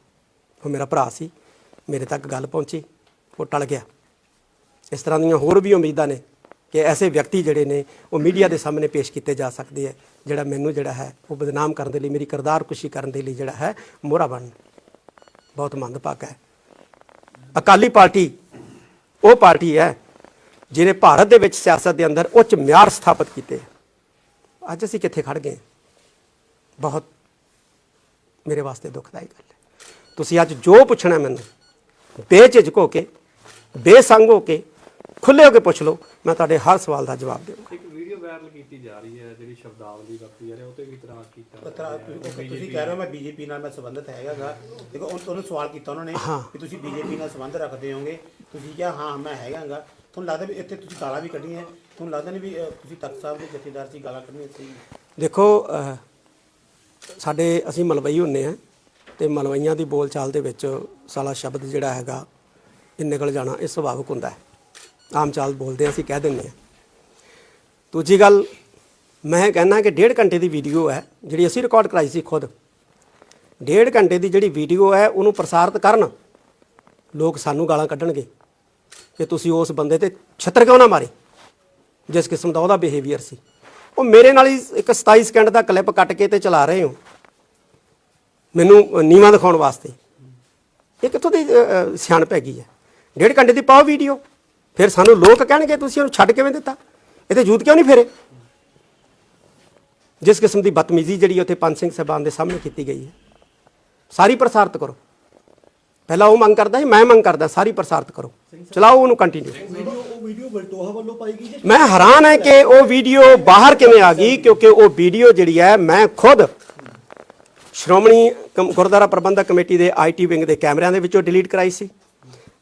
ਉਹ ਮੇਰਾ ਭਰਾ ਸੀ ਮੇਰੇ ਤੱਕ ਗੱਲ ਪਹੁੰਚੀ ਉਹ ਟਲ ਗਿਆ। ਇਸ ਤਰ੍ਹਾਂ ਦੀਆਂ ਹੋਰ ਵੀ ਉਮੀਦਾਂ ਨੇ। ਕਿ ਐਸੇ ਵਿਅਕਤੀ ਜਿਹੜੇ ਨੇ, ਉਹ ਮੀਡੀਆ ਦੇ ਸਾਹਮਣੇ ਪੇਸ਼ ਕੀਤੇ ਜਾ ਸਕਦੇ ਹੈ ਜਿਹੜਾ ਮੈਨੂੰ ਜਿਹੜਾ ਹੈ, ਉਹ ਬਦਨਾਮ ਕਰਨ ਦੇ ਲਈ, ਮੇਰੀ ਕਿਰਦਾਰ ਕੁਸ਼ੀ ਕਰਨ ਦੇ ਲਈ ਜਿਹੜਾ ਹੈ, ਮੋਹਰਾ ਬਣ ਬਹੁਤ ਮੰਦਭਾਗ ਹੈ। ਅਕਾਲੀ ਪਾਰਟੀ, ਉਹ ਪਾਰਟੀ ਹੈ, ਜਿਹਨੇ ਭਾਰਤ ਦੇ ਵਿੱਚ ਸਿਆਸਤ ਦੇ ਅੰਦਰ ਉੱਚ ਮਿਆਰ ਸਥਾਪਿਤ ਕੀਤੇ। ਅੱਜ ਅਸੀਂ ਕਿੱਥੇ ਖੜ ਗਏ? ਬਹੁਤ ਮੇਰੇ ਵਾਸਤੇ ਦੁਖਦਾਈ ਗੱਲ ਹੈ। ਤੁਸੀਂ ਅੱਜ ਜੋ ਪੁੱਛਣਾ ਮੈਨੂੰ, ਬੇਝਿਜਕ ਹੋ ਕੇ, ਬੇਸੰਗ ਹੋ ਕੇ ਖੁੱਲੇ ਹੋ ਕੇ ਪੁੱਛ ਲਓ ਮੈਂ ਤੁਹਾਡੇ ਹਰ ਸਵਾਲ ਦਾ ਜਵਾਬ ਦੇਵਾਂਗਾ। ਇੱਕ ਵੀਡੀਓ ਵਾਇਰਲ ਕੀਤੀ ਜਾ ਰਹੀ ਹੈ ਜਿਹੜੀ ਸ਼ਬਦਾਵਲੀ ਵਰਤੀ ਜਾ ਰਹੀ ਹੈ ਉਹ ਤੇ ਵੀ ਇਤਰਾਜ਼ ਕੀਤਾ ਪਤਰਾ ਤੁਸੀਂ ਕਹਿ ਰਹੇ ਹੋ ਮੈਂ ਬੀਜੇਪੀ ਨਾਲ ਮੈਂ ਸੰਬੰਧਿਤ ਹੈਗਾਗਾ। ਦੇਖੋ ਉਹ- ਉਹਨੂੰ ਸਵਾਲ ਕੀਤਾ ਉਹਨਾਂ ਨੇ ਕਿ ਤੁਸੀਂ ਬੀਜੇਪੀ ਨਾਲ ਸੰਬੰਧ ਰੱਖਦੇ ਹੋਗੇ। ਤੁਸੀਂ ਕਿਹਾ ਹਾਂ ਮੈਂ ਹੈਗਾਗਾ। ਤੁਹਾਨੂੰ ਲੱਗਦਾ ਵੀ ਇੱਥੇ ਤੁਸੀਂ ਗਾਲਾਂ ਵੀ ਕੱਢੀਆਂ। ਤੁਹਾਨੂੰ ਲੱਗਦਾ ਨਹੀਂ ਵੀ ਤੁਸੀਂ ਤਖਤ ਸਾਹਿਬ ਦੇ ਜਥੇਦਾਰ ਸੀ ਗਾਲਾਂ ਕੱਢਣੀਆਂ ਸੀ? ਦੇਖੋ ਸਾਡੇ ਅਸੀਂ ਮਲਵਈ ਹੁੰਨੇ ਆ ਤੇ ਮਲਵਈਆਂ ਦੀ ਬੋਲਚਾਲ ਦੇ ਵਿੱਚ ਸਾਲਾ ਸ਼ਬਦ ਜਿਹੜਾ ਹੈਗਾ ਇਹ ਨਿਕਲ ਜਾਣਾ ਇਹ ਸੁਭਾਵਿਕ ਹੁੰਦਾ ਹੈ। ਆਮ ਚਾਲ ਬੋਲਦੇ ਅਸੀਂ ਕਹਿ ਦਿੰਦੇ ਆ ਦੂਜੀ ਗੱਲ ਮੈਂ ਕਹਿੰਦਾ ਕਿ ਡੇਢ ਘੰਟੇ ਦੀ ਵੀਡੀਓ ਹੈ ਜਿਹੜੀ ਅਸੀਂ ਰਿਕਾਰਡ ਕਰਾਈ ਸੀ ਖੁਦ। ਡੇਢ ਘੰਟੇ ਦੀ ਜਿਹੜੀ ਵੀਡੀਓ ਹੈ ਉਹਨੂੰ ਪ੍ਰਸਾਰਿਤ ਕਰਨ ਲੋਕ ਸਾਨੂੰ ਗਾਲਾਂ ਕੱਢਣਗੇ ਕਿ ਤੁਸੀਂ ਉਸ ਬੰਦੇ ਤੇ ਛੱਤਰ ਕਿਉਂ ਨਾ ਮਾਰੇ ਜਿਸ ਕਿਸਮ ਦਾ ਉਹਦਾ ਬਿਹੇਵੀਅਰ ਸੀ। ਉਹ ਮੇਰੇ ਨਾਲ ਹੀ ਇੱਕ 27 ਸਕਿੰਟ ਦਾ ਕਲਿੱਪ ਕੱਟ ਕੇ ਤੇ ਚਲਾ ਰਹੇ ਹੋ। ਮੈਨੂੰ ਨੀਵਾ ਦਿਖਾਉਣ ਵਾਸਤੇ। ਇਹ ਕਿੱਥੋਂ ਦੀ ਅ, ਅ, ਸਿਆਣਪ ਹੈਗੀ ਹੈ? ਡੇਢ ਘੰਟੇ ਦੀ ਪਾਓ ਵੀਡੀਓ ਫਿਰ ਸਾਨੂੰ ਲੋਕ ਕਹਿਣਗੇ ਤੁਸੀਂ ਉਹਨੂੰ ਛੱਡ ਕਿਵੇਂ ਦਿੱਤਾ? ਇਹ ਤੇ ਜੂਤ ਕਿਉਂ ਨਹੀਂ ਫੇਰੇ? ਜਿਸ ਕਿਸਮ ਦੀ ਬਦਤਮੀਜ਼ੀ ਜਿਹੜੀ ਉੱਥੇ ਪੰਜ ਸਿੰਘ ਸਾਹਿਬਾਨ ਦੇ ਸਾਹਮਣੇ ਕੀਤੀ ਗਈ ਹੈ ਸਾਰੀ ਪ੍ਰਸਾਰਿਤ ਕਰੋ। ਪਹਿਲਾਂ ਉਹ ਮੰਗ ਕਰਦਾ ਸੀ ਮੈਂ ਮੰਗ ਕਰਦਾ ਸਾਰੀ ਪ੍ਰਸਾਰਿਤ ਕਰੋ। ਚਲਾਓ ਉਹਨੂੰ ਕੰਟੀਨਿਊ ਮੈਂ ਹੈਰਾਨ ਹੈ ਕਿ ਉਹ ਵੀਡੀਓ ਬਾਹਰ ਕਿਵੇਂ ਆ ਗਈ ਕਿਉਂਕਿ ਉਹ ਵੀਡੀਓ ਜਿਹੜੀ ਹੈ ਮੈਂ ਖੁਦ ਸ਼੍ਰੋਮਣੀ ਗੁਰਦੁਆਰਾ ਪ੍ਰਬੰਧਕ ਕਮੇਟੀ ਦੇ ਆਈਟੀ ਵਿੰਗ ਦੇ ਕੈਮਰਿਆਂ ਦੇ ਵਿੱਚੋਂ ਡਿਲੀਟ ਕਰਾਈ ਸੀ।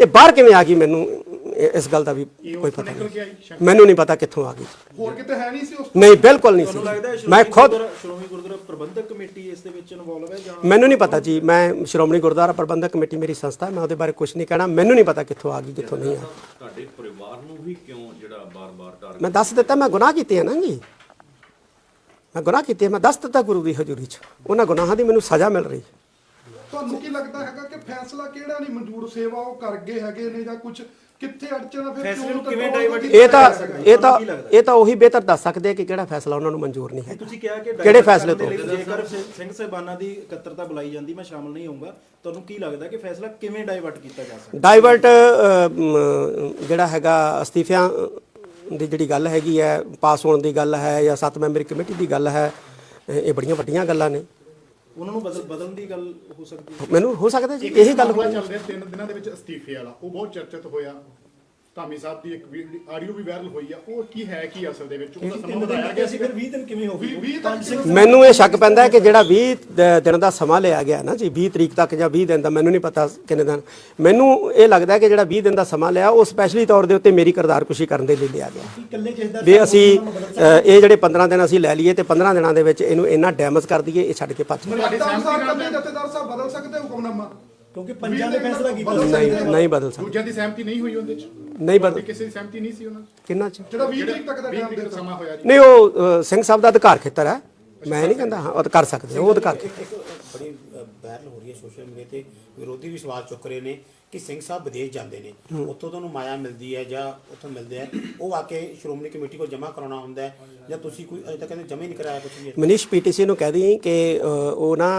ਇਹ ਬਾਹਰ ਕਿਵੇਂ ਆ ਗਈ ਮੈਨੂੰ? ਇਹ- ਇਸ ਗੱਲ ਦਾ ਵੀ ਕੋਈ ਪਤਾ ਨਹੀਂ। ਮੈਨੂੰ ਨਹੀਂ ਪਤਾ ਕਿੱਥੋਂ ਆ ਗਈ। ਹੋਰ ਕਿਤੇ ਹੈ ਨਹੀਂ ਸੀ ਉਸ ਨਹੀਂ ਬਿਲਕੁਲ ਨਹੀਂ ਤੁਹਾਨੂੰ ਲੱਗਦਾ ਹੈ ਸੀ ਮੈਂ ਸ਼੍ਰੋਮਣੀ ਖੁਦ ਗੁਰਦੁਆਰਾ- ਸ਼੍ਰੋਮਣੀ ਗੁਰਦੁਆਰਾ ਪ੍ਰਬੰਧਕ ਕਮੇਟੀ ਇਸ ਦੇ ਵਿੱਚ ਇਨਵੋਲਵ ਹੈ ਜਾਂ ਮੈਨੂੰ ਨਹੀਂ ਪਤਾ ਜੀ। ਮੈਂ ਸ਼੍ਰੋਮਣੀ ਗੁਰਦੁਆਰਾ ਪ੍ਰਬੰਧਕ ਕਮੇਟੀ ਮੇਰੀ ਸੰਸਥਾ ਹੈ, ਮੈਂ ਉਹਦੇ ਬਾਰੇ ਕੁਝ ਨਹੀਂ ਕਹਿਣਾ। ਮੈਨੂੰ ਨਹੀਂ ਪਤਾ ਕਿੱਥੋਂ ਆ ਗਈ ਕਿੱਥੋਂ ਨਹੀਂ ਆ ਤੁਹਾਡੇ ਪਰਿਵਾਰ ਨੂੰ ਵੀ ਕਿਉਂ ਜਿਹੜਾ ਬਾਰ-ਬਾਰ ਟਾਰਗੇਟ ਮੈਂ ਦੱਸ ਦਿੱਤਾ ਮੈਂ ਗੁਨਾਹ ਕੀਤੇ ਆ ਨਾ ਜੀ। ਮੈਂ ਗੁਨਾਹ ਕੀਤੇ ਆ, ਮੈਂ ਦੱਸ ਦਿੱਤਾ ਗੁਰੂ ਦੀ ਹਜ਼ੂਰੀ 'ਚ। ਉਹਨਾਂ ਗੁਨਾਹਾਂ ਦੀ ਮੈਨੂੰ ਸਜ਼ਾ ਮਿਲ ਰਹੀ। ਹੈ ਤੁਹਾਨੂੰ ਕੀ ਲੱਗਦਾ ਹੈਗਾ ਕਿ ਫੈਸਲਾ ਕਿਹੜਾ ਨਹੀਂ ਮਨਜ਼ੂਰ? ਸੇਵਾ ਉਹ ਕਰ ਗਏ ਹੈਗੇ ਨੇ ਜਾਂ ਕੁਝ ਕਿੱਥੇ ਅੜਚਣ ਆ ਫਿਰ ਫੈਸਲੇ ਨੂੰ ਕਿਵੇਂ control divert ਕੀਤਾ ਇਹ ਤਾਂ ਜਾ ਸਕਦਾ? ਇਹ ਤਾਂ? ਇਹ ਤਾਂ ਉਹੀ ਬਿਹਤਰ ਦੱਸ ਸਕਦੇ ਆ ਕਿ ਕਿਹੜਾ ਫੈਸਲਾ ਉਹਨਾਂ ਨੂੰ ਮਨਜ਼ੂਰ ਨਹੀਂ ਹੈ। ਤੁਸੀਂ ਕਿਹਾ ਕਿ ਕਿਹੜੇ ਫੈਸਲੇ ਕਰਨ ਦੇ ਤੋਂ? ਲਈ ਜੇਕਰ ਸਿ- ਸਿੰਘ ਸਾਹਿਬਾਨਾਂ ਦੀ ਇਕੱਤਰਤਾ ਬੁਲਾਈ ਜਾਂਦੀ ਮੈਂ ਸ਼ਾਮਲ ਨਹੀਂ ਹੋਊਂਗਾ। ਤੁਹਾਨੂੰ ਕੀ ਲੱਗਦਾ ਕਿ ਫੈਸਲਾ ਕਿਵੇਂ ਡਾਇਵਰਟ ਕੀਤਾ ਜਾ ਸਕਦਾ? ਡਾਈਵਰਟ ਅ, ਮ, ਜਿਹੜਾ ਹੈਗਾ ਅਸਤੀਫਿਆਂ ਦੀ ਜਿਹੜੀ ਗੱਲ ਹੈਗੀ ਹੈ ਪਾਸ ਹੋਣ ਦੀ ਗੱਲ ਹੈ ਜਾਂ ਸੱਤ ਮੈਂਬਰੀ ਕਮੇਟੀ ਦੀ ਗੱਲ ਹੈ ਇਹ ਇਹ ਬੜੀਆਂ ਵੱਡੀਆਂ ਗੱਲਾਂ ਨੇ। ਉਹਨਾਂ ਨੂੰ ਬਦਲ ਬਦਲਣ ਦੀ ਗੱਲ ਹੋ ਸਕਦੀ ਹੈ। ਮੈਨੂੰ ਹੋ ਸਕਦਾ ਜੀ ਇਹੀ ਗੱਲ ਹੋਈ। ਚੱਲ ਰਿਹਾ ਤਿੰਨ ਦਿਨਾਂ ਦੇ ਵਿੱਚ ਅਸਤੀਫੇ ਵਾਲਾ ਉਹ ਬਹੁਤ ਚਰਚਿਤ ਹੋਇਆ। ਧਾਮੀ ਸਾਹਿਬ ਦੀ ਇੱਕ ਆਡੀਓ ਵੀ ਵਾਇਰਲ ਹੋਈ ਆ। ਉਹ ਕੀ ਹੈ ਕੀ ਅਸਲ ਦੇ ਵਿੱਚ? ਉਹਦਾ ਸਮਾਂ ਵਧਾਇਆ ਗਿਆ ਸੀ ਫਿਰ 20 ਦਿਨ ਕਿਵੇਂ ਹੋ ਗਏ? ਮੈਨੂੰ ਇਹ ਸ਼ੱਕ ਪੈਂਦਾ ਹੈ ਕਿ ਜਿਹੜਾ 20 ਦ- ਦਿਨ ਦਾ ਸਮਾਂ ਲਿਆ ਗਿਆ ਨਾ ਜੀ 20 ਤਰੀਕ ਤੱਕ ਜਾਂ 20 ਦਿਨ ਦਾ ਮੈਨੂੰ ਨਹੀਂ ਪਤਾ ਕਿੰਨੇ ਦਿਨ। ਮੈਨੂੰ ਇਹ ਲੱਗਦਾ ਹੈ ਕਿ ਜਿਹੜਾ 20 ਦਿਨ ਦਾ ਸਮਾਂ ਲਿਆ ਉਹ ਸਪੈਸ਼ਲੀ ਤੌਰ ਦੇ ਉੱਤੇ ਮੇਰੀ ਕਿਰਦਾਰਕੁਸ਼ੀ ਕਰਨ ਦੇ ਲਈ ਲਿਆ ਗਿਆ। ਵੀ ਅਸੀਂ ਇਹ ਜਿਹੜੇ 15 ਦਿਨ ਅਸੀਂ ਲੈ ਲਈਏ ਤੇ 15 ਦਿਨਾਂ ਦੇ ਵਿੱਚ ਇਹਨੂੰ ਇੰਨਾ ਡੈਮੇਜ ਕਰ ਦਈਏ ਇਹ ਛੱਡ ਕੇ ਭੱਜ ਸਾਹਿਬ ਬਦਲ ਸਕਦੇ ਹੁਕਮਨਾਮਾ? ਕਿਉਂਕਿ ਪੰਜਾਂ ਨੇ ਫੈਸਲਾ ਕੀਤਾ ਬਦਲ ਨਹੀਂ ਨਹੀਂ ਬਦਲ ਸਕਦਾ। ਦੂਜਿਆਂ ਦੀ ਸਹਿਮਤੀ ਨਹੀਂ ਹੋਈ ਉਹਦੇ ਚ? ਨਹੀਂ ਬਦਲ ਕਿਸੇ ਦੀ ਸਹਿਮਤੀ ਨਹੀਂ ਸੀ ਉਹਨਾਂ ਚ ਕਿੰਨਾ ਚ? ਜਿਹੜਾ 20 ਤਰੀਕ ਤੱਕ ਦਾ ਟਾਈਮ ਤਰੀਕ ਦੇ ਦਾ ਸਮਾਂ ਹੋਇਆ ਜੀ। ਨਹੀਂ ਉਹ ਅ, ਸਿੰਘ ਸਾਹਿਬ ਦਾ ਅਧਿਕਾਰ ਖੇਤਰ ਹੈ। ਮੈਂ ਨਹੀਂ ਕਹਿੰਦਾ ਹਾਂ ਉਹ ਤਾਂ ਕਰ ਸਕਦੇ ਆ, ਉਹ ਅਧਿਕਾਰ ਖੇਤਰ ਬੜੀ ਵਾਇਰਲ ਹੋ ਰਹੀ ਹੈ ਸੋਸ਼ਲ ਮੀਡੀਆ ਤੇ। ਵਿਰੋਧੀ ਵੀ ਸਵਾਲ ਚੁੱਕ ਰਹੇ ਨੇ ਕਿ ਸਿੰਘ ਸਾਹਿਬ ਵਿਦੇਸ਼ ਜਾਂਦੇ ਨੇ। ਉੱਥੋਂ ਤੁਹਾਨੂੰ ਮਾਇਆ ਮਿਲਦੀ ਹੈ ਜਾਂ ਉੱਥੋਂ ਮਿਲਦੇ ਆ। ਉਹ ਆ ਕੇ ਸ਼੍ਰੋਮਣੀ ਕਮੇਟੀ ਕੋਲ ਜਮ੍ਹਾਂ ਕਰਾਉਣਾ ਹੁੰਦਾ ਹੈ ਜਾਂ ਤੁਸੀਂ ਕੋਈ ਅਜੇ ਤੱਕ ਕਹਿੰਦੇ ਜਮ੍ਹਾਂ ਹੀ ਨਹੀਂ ਕਰਾਇਆ ਕੁਝ ਵੀ ਮਨੀਸ਼ ਪੀਟੀਸੀ ਨੂੰ ਕਹਿ ਦਈ ਕਿ ਉਹ ਨਾ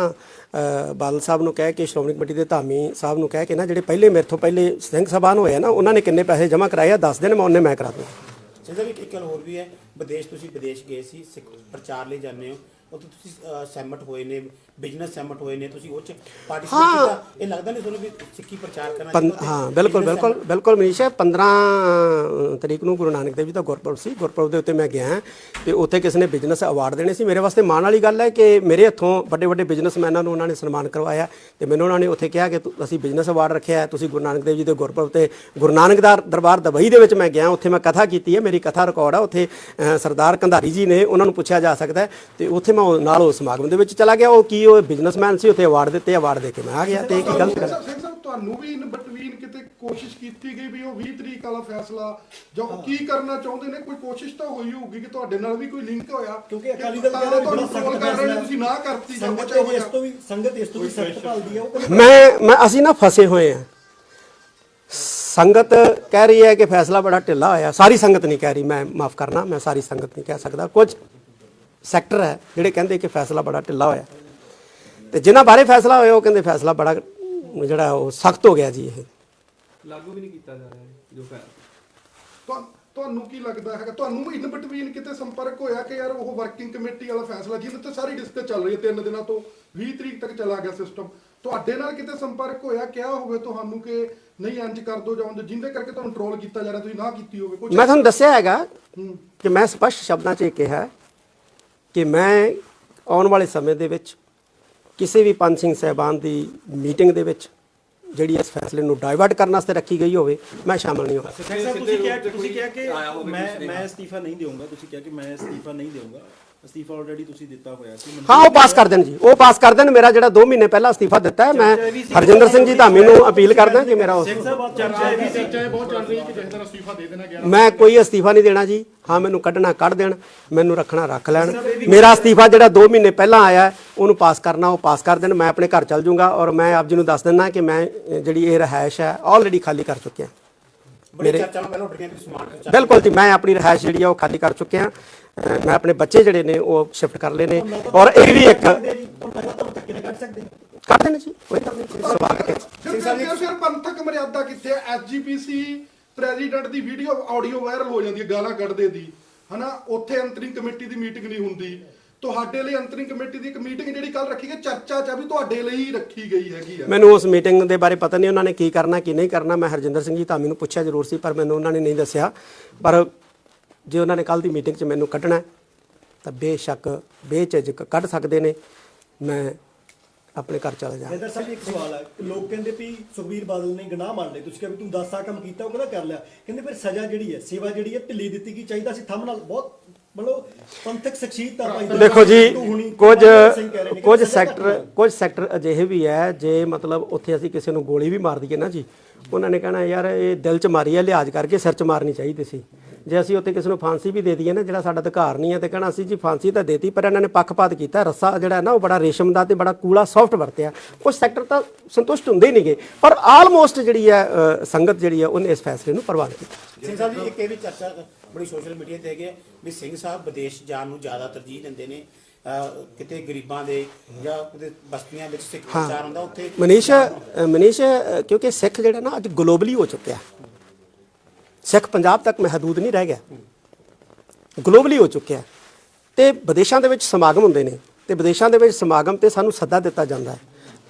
ਬਾਦਲ ਸਾਹਿਬ ਨੂੰ ਕਹਿ ਕੇ ਸ਼੍ਰੋਮਣੀ ਕਮੇਟੀ ਦੇ ਧਾਮੀ ਸਾਹਿਬ ਨੂੰ ਕਹਿ ਕੇ ਨਾ ਜਿਹੜੇ ਪਹਿਲੇ ਮੇਰੇ ਤੋਂ ਪਹਿਲੇ ਸਿੰਘ ਸਭਾਨ ਹੋਏ ਆ ਨਾ ਉਹਨਾਂ ਨੇ ਕਿੰਨੇ ਪੈਸੇ ਜਮ੍ਹਾਂ ਕਰਾਏ ਆ? ਦੱਸ ਦੇਣ ਮੈਂ ਉਹਨੇ ਮੈਂ ਕਰਾ ਦੂੰ ਸਿੰਧਾ ਵੀ ਇੱਕ- ਗੱਲ ਹੋਰ ਵੀ ਹੈ। ਵਿਦੇਸ਼ ਤੁਸੀਂ ਵਿਦੇਸ਼ ਗਏ ਸੀ ਸਿੱਖ ਪ੍ਰਚਾਰ ਲਈ ਜਾਂਦੇ ਹੋ। ਉੱਥੇ ਤੁਸੀਂ ਸਹਿਮਤ ਹੋਏ ਨੇ ਬਿਜ਼ਨਸ ਸਹਿਮਤ ਹੋਏ ਨੇ ਤੁਸੀਂ ਉਹ ਚ ਪਾਰਟਿਸਿਪੇਟ ਹਾਂ। ਕੀਤਾ? ਇਹ ਲੱਗਦਾ ਨਹੀਂ ਤੁਹਾਨੂੰ ਵੀ ਸਿੱਖੀ ਪ੍ਰਚਾਰ ਕਰਨਾ ਪੰ- ਚਾਹੀਦਾ? ਹਾਂ ਬਿਲਕੁਲ ਬਿਲਕੁਲ ਬਿਲਕੁਲ ਮਨੀਸ਼ ਹੈ। 15 ਤਰੀਕ ਨੂੰ ਗੁਰੂ ਨਾਨਕ ਦੇਵ ਜੀ ਦਾ ਗੁਰਪੁਰਬ ਸੀ। ਗੁਰਪੁਰਬ ਦੇ ਉੱਤੇ ਮੈਂ ਗਿਆ ਤੇ ਉੱਥੇ ਕਿਸੇ ਨੇ ਬਿਜ਼ਨਸ ਅਵਾਰਡ ਦੇਣੇ ਸੀ। ਮੇਰੇ ਵਾਸਤੇ ਮਾਣ ਵਾਲੀ ਗੱਲ ਹੈ ਕਿ ਮੇਰੇ ਹੱਥੋਂ ਵੱਡੇ ਵੱਡੇ ਬਿਜ਼ਨਸਮੈਨਾਂ ਨੂੰ ਉਹਨਾਂ ਨੇ ਸਨਮਾਨ ਕਰਵਾਇਆ ਤੇ ਮੈਨੂੰ ਉਹਨਾਂ ਨੇ ਉੱਥੇ ਕਿਹਾ ਕਿ ਤੁ- ਅਸੀਂ ਬਿਜ਼ਨਸ ਅਵਾਰਡ ਰੱਖਿਆ ਹੈ ਤੁਸੀਂ ਗੁਰੂ ਨਾਨਕ ਦੇਵ ਜੀ ਦੇ ਗੁਰਪੁਰਬ ਤੇ ਗੁਰੂ ਨਾਨਕ ਦਾ ਦਰਬਾਰ ਦੁਬਈ ਦੇ ਵਿੱਚ ਮੈਂ ਗਿਆ ਉੱਥੇ ਮੈਂ ਕਥਾ ਕੀਤੀ ਹੈ। ਮੇਰੀ ਕਥਾ ਰਿਕਾਰਡ ਆ। ਉੱਥੇ ਅ, ਸਰਦਾਰ ਕੰਧਾਰੀ ਜੀ ਨੇ ਉਹਨਾਂ ਨੂੰ ਪੁੱਛਿਆ ਜਾ ਸਕਦਾ ਹੈ ਤੇ ਉੱਥੇ ਮੈਂ ਉਹ- ਨਾਲ ਉਹ ਸਮਾਗਮ ਦੇ ਵਿੱਚ ਚਲਾ ਗਿਆ। ਉਹ ਕੀ ਉਹ ਬਿਜ਼ਨਸਮੈਨ ਸੀ ਉੱਥੇ ਅਵਾਰਡ ਦਿੱਤੇ ਅਵਾਰਡ ਦੇ ਕੇ ਮੈਂ ਆ ਗਿਆ ਤੇ ਇਹ ਕੀ ਗਲਤ ਸਿੰਘ ਸਾਹਿਬ ਤੁਹਾਨੂੰ ਵੀ ਇਨ ਬਟਵੀਨ ਕਿਤੇ ਕੋਸ਼ਿਸ਼ ਕੀਤੀ ਗਈ ਵੀ ਉਹ 20 ਤਰੀਕ ਵਾਲਾ ਫੈਸਲਾ ਜੋ ਉਹ ਕੀ ਕਰਨਾ ਚਾਹੁੰਦੇ ਨੇ ਕੋਈ ਕੋਸ਼ਿਸ਼ ਤਾਂ ਹੋਈ ਹੋਊਗੀ ਕਿ ਤੁਹਾਡੇ ਨਾਲ ਵੀ ਕੋਈ ਲਿੰਕ ਹੋਇਆ? ਕਿਉਂਕਿ ਅਕਾਲੀ ਦਲ ਕਹਿੰਦਾ ਵੀ ਤੁਹਾਨੂੰ ਬੜਾ ਸਖਤ ਕਰ ਰਹੇ ਨੇ, ਫੈਸਲਾ ਤੁਸੀਂ ਨਾ ਕਰਤੀ ਜਾਂ ਸੰਗਤ ਕੁਝ ਇਹ ਇਸ ਤੋਂ ਵੀ ਸੰਗਤ ਇਸ ਤੋਂ ਵੀ ਸਖਤ ਭਾਲਦੀ ਹੈ ਉਹ ਕਹਿੰਦੇ ਮੈਂ ਮੈਂ ਅਸੀਂ ਨਾ ਫਸੇ ਹੋਏ ਆ। ਸੰਗਤ ਕਹਿ ਰਹੀ ਹੈ ਕਿ ਫੈਸਲਾ ਬੜਾ ਢਿੱਲਾ ਹੋਇਆ। ਸਾਰੀ ਸੰਗਤ ਨਹੀਂ ਕਹਿ ਰਹੀ ਮੈਂ ਮਾਫ ਕਰਨਾ ਮੈਂ ਸਾਰੀ ਸੰਗਤ ਨਹੀਂ ਕਹਿ ਸਕਦਾ। ਕੁਝ ਸੈਕਟਰ ਹੈ ਜਿਹੜੇ ਕਹਿੰਦੇ ਕਿ ਫੈਸਲਾ ਬੜਾ ਢਿੱਲਾ ਹੋਇਆ। ਤੇ ਜਿਨ੍ਹਾਂ ਬਾਰੇ ਫੈਸਲਾ ਹੋਇਆ ਉਹ ਕਹਿੰਦੇ ਫੈਸਲਾ ਬੜਾ ਜਿਹੜਾ ਉਹ ਸਖਤ ਹੋ ਗਿਆ ਜੀ ਇਹ। ਲਾਗੂ ਵੀ ਨਹੀਂ ਕੀਤਾ ਜਾ ਰਿਹਾ ਜੋ ਫੈਸਲਾ ਤੁਹਾ- ਤੁਹਾਨੂੰ ਕੀ ਲੱਗਦਾ ਹੈਗਾ? ਤੁਹਾਨੂੰ ਵੀ ਇਨ ਬਟਵੀਨ ਕਿਤੇ ਸੰਪਰਕ ਹੋਇਆ ਕਿ ਯਾਰ ਉਹ ਵਰਕਿੰਗ ਕਮੇਟੀ ਵਾਲਾ ਫੈਸਲਾ ਜਿਹਦੇ ਤੇ ਸਾਰੀ ਡਿਸਕਸ ਚੱਲ ਰਹੀ ਹੈ ਤਿੰਨ ਦਿਨਾਂ ਤੋਂ 20 ਤਰੀਕ ਤੱਕ ਚਲਾ ਗਿਆ ਸਿਸਟਮ ਤੁਹਾਡੇ ਨਾਲ ਕਿਤੇ ਸੰਪਰਕ ਹੋਇਆ ਕਿਹਾ ਹੋਵੇ ਤੁਹਾਨੂੰ ਕਿ ਨਹੀਂ ਇੰਜ ਕਰ ਦੋ ਜਾਂ ਜਿਹਦੇ ਕਰਕੇ ਤੁਹਾਨੂੰ ਕੰਟਰੋਲ ਕੀਤਾ ਜਾ ਰਿਹਾ ਤੁਸੀਂ ਨਾ ਕੀਤੀ ਹੋਵੇ ਕੁਝ ਮੈਂ ਤੁਹਾਨੂੰ ਦੱਸਿਆ ਹੈਗਾ ਕਿ ਮੈਂ ਸਪਸ਼ਟ ਸ਼ਬਦਾਂ 'ਚ ਇਹ ਕਿਹਾ ਕਿ ਮੈਂ ਆਉਣ ਵਾਲੇ ਸਮੇਂ ਦੇ ਵਿੱਚ ਕਿਸੇ ਵੀ ਪੰਜ ਸਿੰਘ ਸਹਿਬਾਨ ਦੀ ਮੀਟਿੰਗ ਦੇ ਵਿੱਚ ਜਿਹੜੀ ਇਸ ਫੈਸਲੇ ਨੂੰ ਡਾਇਵਰਟ ਕਰਨ ਵਾਸਤੇ ਰੱਖੀ ਗਈ ਹੋਵੇ ਮੈਂ ਸ਼ਾਮਲ ਨਹੀਂ ਹੋਵਾਂ ਤੁਸੀਂ ਕਿਹਾ ਤੁਸੀਂ ਕਿਹਾ ਕਿ ਮੈਂ ਮੈਂ ਅਸਤੀਫਾ ਨਹੀਂ ਦੇਵਾਂਗਾ ਤੁਸੀਂ ਕਿਹਾ ਕਿ ਮੈਂ ਅਸਤੀਫਾ ਨਹੀਂ ਦੇਵਾਂਗਾ ਅਸਤੀਫਾ ਆਲਰੇਡੀ ਤੁਸੀਂ ਦਿੱਤਾ ਹੋਇਆ ਸੀ ਹਾਂ ਉਹ ਪਾਸ ਕਰ ਦੇਣ ਜੀ। ਉਹ ਪਾਸ ਕਰ ਦੇਣ। ਮੇਰਾ ਜਿਹੜਾ 2 ਮਹੀਨੇ ਪਹਿਲਾਂ ਅਸਤੀਫਾ ਦਿੱਤਾ ਹੈ ਮੈਂ ਹਰਜਿੰਦਰ ਸਿੰਘ ਜੀ ਧਾਮੀ ਨੂੰ ਅਪੀਲ ਕਰਦਾ ਕਿ ਮੇਰਾ ਉਸ ਸਿੰਘ ਸਾਹਿਬ ਚਰਚਾ ਇਹ ਵੀ ਸੀ। ਚਰਚਾ ਇਹ ਬਹੁਤ ਚੱਲ ਰਹੀ ਹੈ ਕਿ ਜਥੇਦਾਰ ਅਸਤੀਫਾ ਦੇ ਦੇਣਾ ਗਿਆ। ਮੈਂ ਕੋਈ ਅਸਤੀਫਾ ਨਹੀਂ ਦੇਣਾ ਜੀ। ਹਾਂ ਮੈਨੂੰ ਕੱਢਣਾ ਕੱਢ ਦੇਣ ਮੈਨੂੰ ਰੱਖਣਾ ਰੱਖ ਲੈਣ। ਮੇਰਾ ਅਸਤੀਫਾ ਜਿਹੜਾ 2 ਮਹੀਨੇ ਪਹਿਲਾਂ ਆਇਆ ਹੈ, ਉਹਨੂੰ ਪਾਸ ਕਰਨਾ ਉਹ ਪਾਸ ਕਰ ਦੇਣ ਮੈਂ ਆਪਣੇ ਘਰ ਚੱਲ ਜਾਊਂਗਾ ਔਰ ਮੈਂ ਆਪ ਜੀ ਨੂੰ ਦੱਸ ਦਿੰਦਾ ਕਿ ਮੈਂ ਜਿਹੜੀ ਇਹ ਰਹਾਇਸ਼ ਹੈ ਆਲਰੇਡੀ ਖਾਲੀ ਕਰ ਚੁੱਕਿਆ ਬੜੀ ਚਰਚਾਵਾਂ ਪਹਿਲਾਂ ਉੱਠ ਰਹੀਆਂ ਕਿ ਸਮਾਰਟ ਬਿਲਕੁਲ ਜੀ ਮੈਂ ਆਪਣੀ ਰਹਾਇਸ਼ ਜਿਹੜੀ ਆ ਉਹ ਖਾਲੀ ਕਰ ਚੁੱਕਿਆ ਮੈਂ ਆਪਣੇ ਬੱਚੇ ਜਿਹੜੇ ਨੇ ਉਹ ਸ਼ਿਫਟ ਕਰ ਲਏ ਨੇ ਔਰ ਇਹ ਵੀ ਇੱਕ ਕਰ ਦੇਣ ਜੀ ਕੋਈ ਸਵਾਗਤ ਹੈ ਸਿੰਘ ਸਾਹਿਬ ਜੀ ਸਰ ਪੰਥਕ ਮਰਿਆਦਾ ਕਿੱਥੇ ਐਸਜੀਪੀਸੀ ਪ੍ਰੈਜ਼ੀਡੈਂਟ ਦੀ ਵੀਡੀਓ ਆਡੀਓ ਵਾਇਰਲ ਹੋ ਜਾਂਦੀ ਹੈ ਗਾਲਾਂ ਕੱਢਦੇ ਦੀ। ਹਨਾ ਉੱਥੇ ਅੰਤਰਿੰਗ ਕਮੇਟੀ ਦੀ ਮੀਟਿੰਗ ਨਹੀਂ ਹੁੰਦੀ। ਤੁਹਾਡੇ ਲਈ ਅੰਤਰਿੰਗ ਕਮੇਟੀ ਦੀ ਇੱਕ ਮੀਟਿੰਗ ਜਿਹੜੀ ਕੱਲ ਰੱਖੀ ਗਈ ਚਰਚਾ ਚ ਆ ਵੀ ਤੁਹਾਡੇ ਲਈ ਰੱਖੀ ਗਈ ਹੈਗੀ ਆ। ਮੈਨੂੰ ਉਸ ਮੀਟਿੰਗ ਦੇ ਬਾਰੇ ਪਤਾ ਨਹੀਂ ਉਹਨਾਂ ਨੇ ਕੀ ਕਰਨਾ ਕੀ ਨਹੀਂ ਕਰਨਾ। ਮੈਂ ਹਰਜਿੰਦਰ ਸਿੰਘ ਜੀ ਧਾਮੀ ਨੂੰ ਪੁੱਛਿਆ ਜ਼ਰੂਰ ਸੀ ਪਰ ਮੈਨੂੰ ਉਹਨਾਂ ਨੇ ਨਹੀਂ ਦੱਸਿਆ। ਪਰ ਜੇ ਉਹਨਾਂ ਨੇ ਕੱਲ ਦੀ ਮੀਟਿੰਗ 'ਚ ਮੈਨੂੰ ਕੱਢਣਾ ਤਾਂ ਬੇਸ਼ੱਕ ਬੇਝਿਜਕ ਕੱਢ ਸਕਦੇ ਨੇ। ਮੈਂ ਆਪਣੇ ਘਰ ਚਲਾ ਜਾ ਜੈਦਰ ਸਾਹਿਬ ਇੱਕ ਸਵਾਲ ਹੈ ਲੋਕ ਕਹਿੰਦੇ ਵੀ ਸੁਖਬੀਰ ਬਾਦਲ ਨੇ ਗੁਨਾਹ ਮੰਨ ਲਏ। ਤੁਸੀਂ ਕਿਹਾ ਵੀ ਤੂੰ 10 ਸਾਲ ਕੰਮ ਕੀਤਾ ਉਹ ਕਹਿੰਦਾ ਕਰ ਲਿਆ। ਕਹਿੰਦੇ ਫਿਰ ਸਜ਼ਾ ਜਿਹੜੀ ਹੈ ਸੇਵਾ ਜਿਹੜੀ ਹੈ ਢਿੱਲੀ ਦਿੱਤੀ ਕੀ ਚਾਹੀਦਾ ਸੀ। ਥੰਮ ਨਾਲ ਬਹੁਤ ਮਤਲਬ ਪੰਥਕ ਸ਼ਖਸੀਅਤ ਤਾਂ ਭਾਈ ਦੇਖੋ ਜੀ ਕੁਝ ਕੁਝ ਸੈਕਟਰ ਕੁਝ ਸੈਕਟਰ ਅਜਿਹੇ ਵੀ ਹੈ ਜੇ ਮਤਲਬ ਉੱਥੇ ਅਸੀਂ ਕਿਸੇ ਨੂੰ ਗੋਲੀ ਵੀ ਮਾਰ ਦਈਏ ਨਾ ਜੀ ਉਹਨਾਂ ਨੇ ਕਹਿਣਾ ਯਾਰ ਇਹ ਦਿਲ 'ਚ ਮਾਰੀ ਹੈ ਲਿਹਾਜ਼ ਕਰਕੇ ਸਿਰ 'ਚ ਮਾਰਨੀ ਚਾਹੀਦੀ ਸੀ। ਜੇ ਅਸੀਂ ਉੱਥੇ ਕਿਸੇ ਨੂੰ ਫਾਂਸੀ ਵੀ ਦੇ ਦਈਏ ਨਾ ਜਿਹੜਾ ਸਾਡਾ ਅਧਿਕਾਰ ਨਹੀਂ ਹੈ ਤੇ ਕਹਿਣਾ ਅਸੀਂ ਜੀ ਫਾਂਸੀ ਤਾਂ ਦੇਤੀ ਪਰ ਇਹਨਾਂ ਨੇ ਪੱਖਪਾਤ ਕੀਤਾ। ਰੱਸਾ ਜਿਹੜਾ ਨਾ ਉਹ ਬੜਾ ਰੇਸ਼ਮ ਦਾ ਤੇ ਬੜਾ ਕੂਲਾ ਸੌਫਟ ਵਰਤਿਆ। ਕੁਝ ਸੈਕਟਰ ਤਾਂ ਸੰਤੁਸ਼ਟ ਹੁੰਦੇ ਹੀ ਨਹੀਂਗੇ ਪਰ ਆਲਮੋਸਟ ਜਿਹੜੀ ਹੈ ਸੰਗਤ ਜਿਹੜੀ ਹੈ ਉਹਨੇ ਇਸ ਫੈਸਲੇ ਨੂੰ ਪ੍ਰਵਾਨ ਕੀਤਾ। ਸਿੰਘ ਸਾਹਿਬ ਜੀ ਇੱਕ ਇਹ ਵੀ ਚਰਚਾ ਬੜੀ ਸੋਸ਼ਲ ਮੀਡੀਆ ਤੇ ਹੈਗੀ ਵੀ ਸਿੰਘ ਸਾਹਿਬ ਵਿਦੇਸ਼ ਜਾਣ ਨੂੰ ਜ਼ਿਆਦਾ ਤਰਜੀਹ ਦਿੰਦੇ ਨੇ। ਕਿਤੇ ਗਰੀਬਾਂ ਦੇ ਜਾਂ ਕਿਤੇ ਬਸਤੀਆਂ ਵਿੱਚ ਸਿੱਖ ਪ੍ਰਚਾਰ ਹੁੰਦਾ ਉੱਥੇ ਮਨੀਸ਼ ਮਨੀਸ਼ ਕਿਉਂਕਿ ਸਿੱਖ ਜਿਹੜਾ ਨਾ ਅੱਜ ਗਲੋਬਲੀ ਹੋ ਚੁੱਕਿਆ। ਸਿੱਖ ਪੰਜਾਬ ਤੱਕ ਮਹਦੂਦ ਨਹੀਂ ਰਹਿ ਗਿਆ। ਗਲੋਬਲੀ ਹੋ ਚੁੱਕਿਆ ਤੇ ਵਿਦੇਸ਼ਾਂ ਦੇ ਵਿੱਚ ਸਮਾਗਮ ਹੁੰਦੇ ਨੇ। ਤੇ ਵਿਦੇਸ਼ਾਂ ਦੇ ਵਿੱਚ ਸਮਾਗਮ ਤੇ ਸਾਨੂੰ ਸੱਦਾ ਦਿੱਤਾ ਜਾਂਦਾ ਹੈ।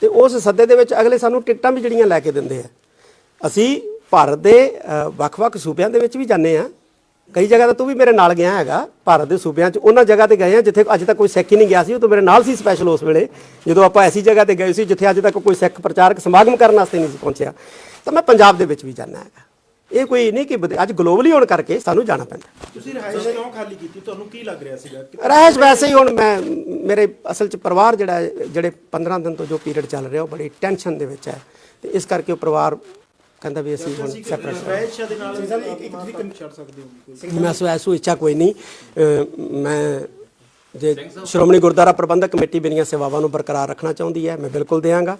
ਤੇ ਉਸ ਸੱਦੇ ਦੇ ਵਿੱਚ ਅਗਲੇ ਸਾਨੂੰ ਟਿਕਟਾਂ ਵੀ ਜਿਹੜੀਆਂ ਲੈ ਕੇ ਦਿੰਦੇ ਆ। ਅਸੀਂ ਭਾਰਤ ਦੇ ਵੱਖ-ਵੱਖ ਸੂਬਿਆਂ ਦੇ ਵਿੱਚ ਵੀ ਜਾਂਦੇ ਆ ਕਈ ਜਗ੍ਹਾ ਤੇ ਤੂੰ ਵੀ ਮੇਰੇ ਨਾਲ ਗਿਆ ਹੈਗਾ। ਭਾਰਤ ਦੇ ਸੂਬਿਆਂ 'ਚ ਉਹਨਾਂ ਜਗ੍ਹਾ ਤੇ ਗਏ ਆ ਜਿੱਥੇ ਅੱਜ ਤੱਕ ਕੋਈ ਸਿੱਖ ਹੀ ਨਹੀਂ ਗਿਆ ਸੀ। ਉਹ ਤੋਂ ਮੇਰੇ ਨਾਲ ਸੀ ਸਪੈਸ਼ਲ ਉਸ ਵੇਲੇ। ਜਦੋਂ ਆਪਾਂ ਐਸੀ ਜਗ੍ਹਾ ਤੇ ਗਏ ਸੀ ਜਿੱਥੇ ਅੱਜ ਤੱਕ ਕੋਈ ਸਿੱਖ ਪ੍ਰਚਾਰਕ ਸਮਾਗਮ ਕਰਨ ਵਾਸਤੇ ਨਹੀਂ ਸੀ ਪਹੁੰਚਿਆ। ਤਾਂ ਮੈਂ ਪੰਜਾਬ ਦੇ ਵਿੱਚ ਵੀ ਜਾਣਾ ਹੈਗਾ। ਇਹ ਕੋਈ ਨਹੀਂ ਕਿ ਅੱਜ ਗਲੋਬਲੀ ਹੋਣ ਕਰਕੇ ਸਾਨੂੰ ਜਾਣਾ ਪੈਂਦਾ। ਤੁਸੀਂ ਰਿਹਾਇਸ਼ ਕਿਉਂ ਖਾਲੀ ਕੀਤੀ? ਤੁਹਾਨੂੰ ਕੀ ਲੱਗ ਰਿਹਾ ਸੀਗਾ? ਕਿ ਰਹਿਸ਼ ਵੈਸੇ ਹੀ ਹੁਣ ਮੈਂ ਮੇਰੇ ਅਸਲ 'ਚ ਪਰਿਵਾਰ ਜਿਹੜਾ ਹੈ, ਜਿਹੜੇ 15 ਦਿਨ ਤੋਂ ਜੋ ਪੀਰੀਅਡ ਚੱਲ ਰਿਹਾ ਉਹ ਬੜੀ ਟੈਨਸ਼ਨ ਦੇ ਵਿੱਚ ਹੈ। ਤੇ ਇਸ ਕਰਕੇ ਉਹ ਪਰਿਵਾਰ ਕਹਿੰਦਾ ਵੀ ਅਸੀਂ ਹੁਣ ਸੈਪਰੇਟ ਰਿਹਾਇਸ਼ ਦੇ ਨਾਲ ਇੱਕ ਇੱਕ ਤੁਸੀਂ ਕਮ- ਛੱਡ ਸਕਦੇ ਹੋ ਕੋਈ। ਮੈਂ ਸੋ ਐਸੋ ਇੱਛਾ ਕੋਈ ਨਹੀਂ। ਅ, ਮੈਂ ਜੇ ਸ਼੍ਰੋਮਣੀ ਗੁਰਦੁਆਰਾ ਪ੍ਰਬੰਧਕ ਕਮੇਟੀ ਮੇਰੀਆਂ ਸੇਵਾਵਾਂ ਨੂੰ ਬਰਕਰਾਰ ਰੱਖਣਾ ਚਾਹੁੰਦੀ ਹੈ ਮੈਂ ਬਿਲਕੁਲ ਦੇਵਾਂਗਾ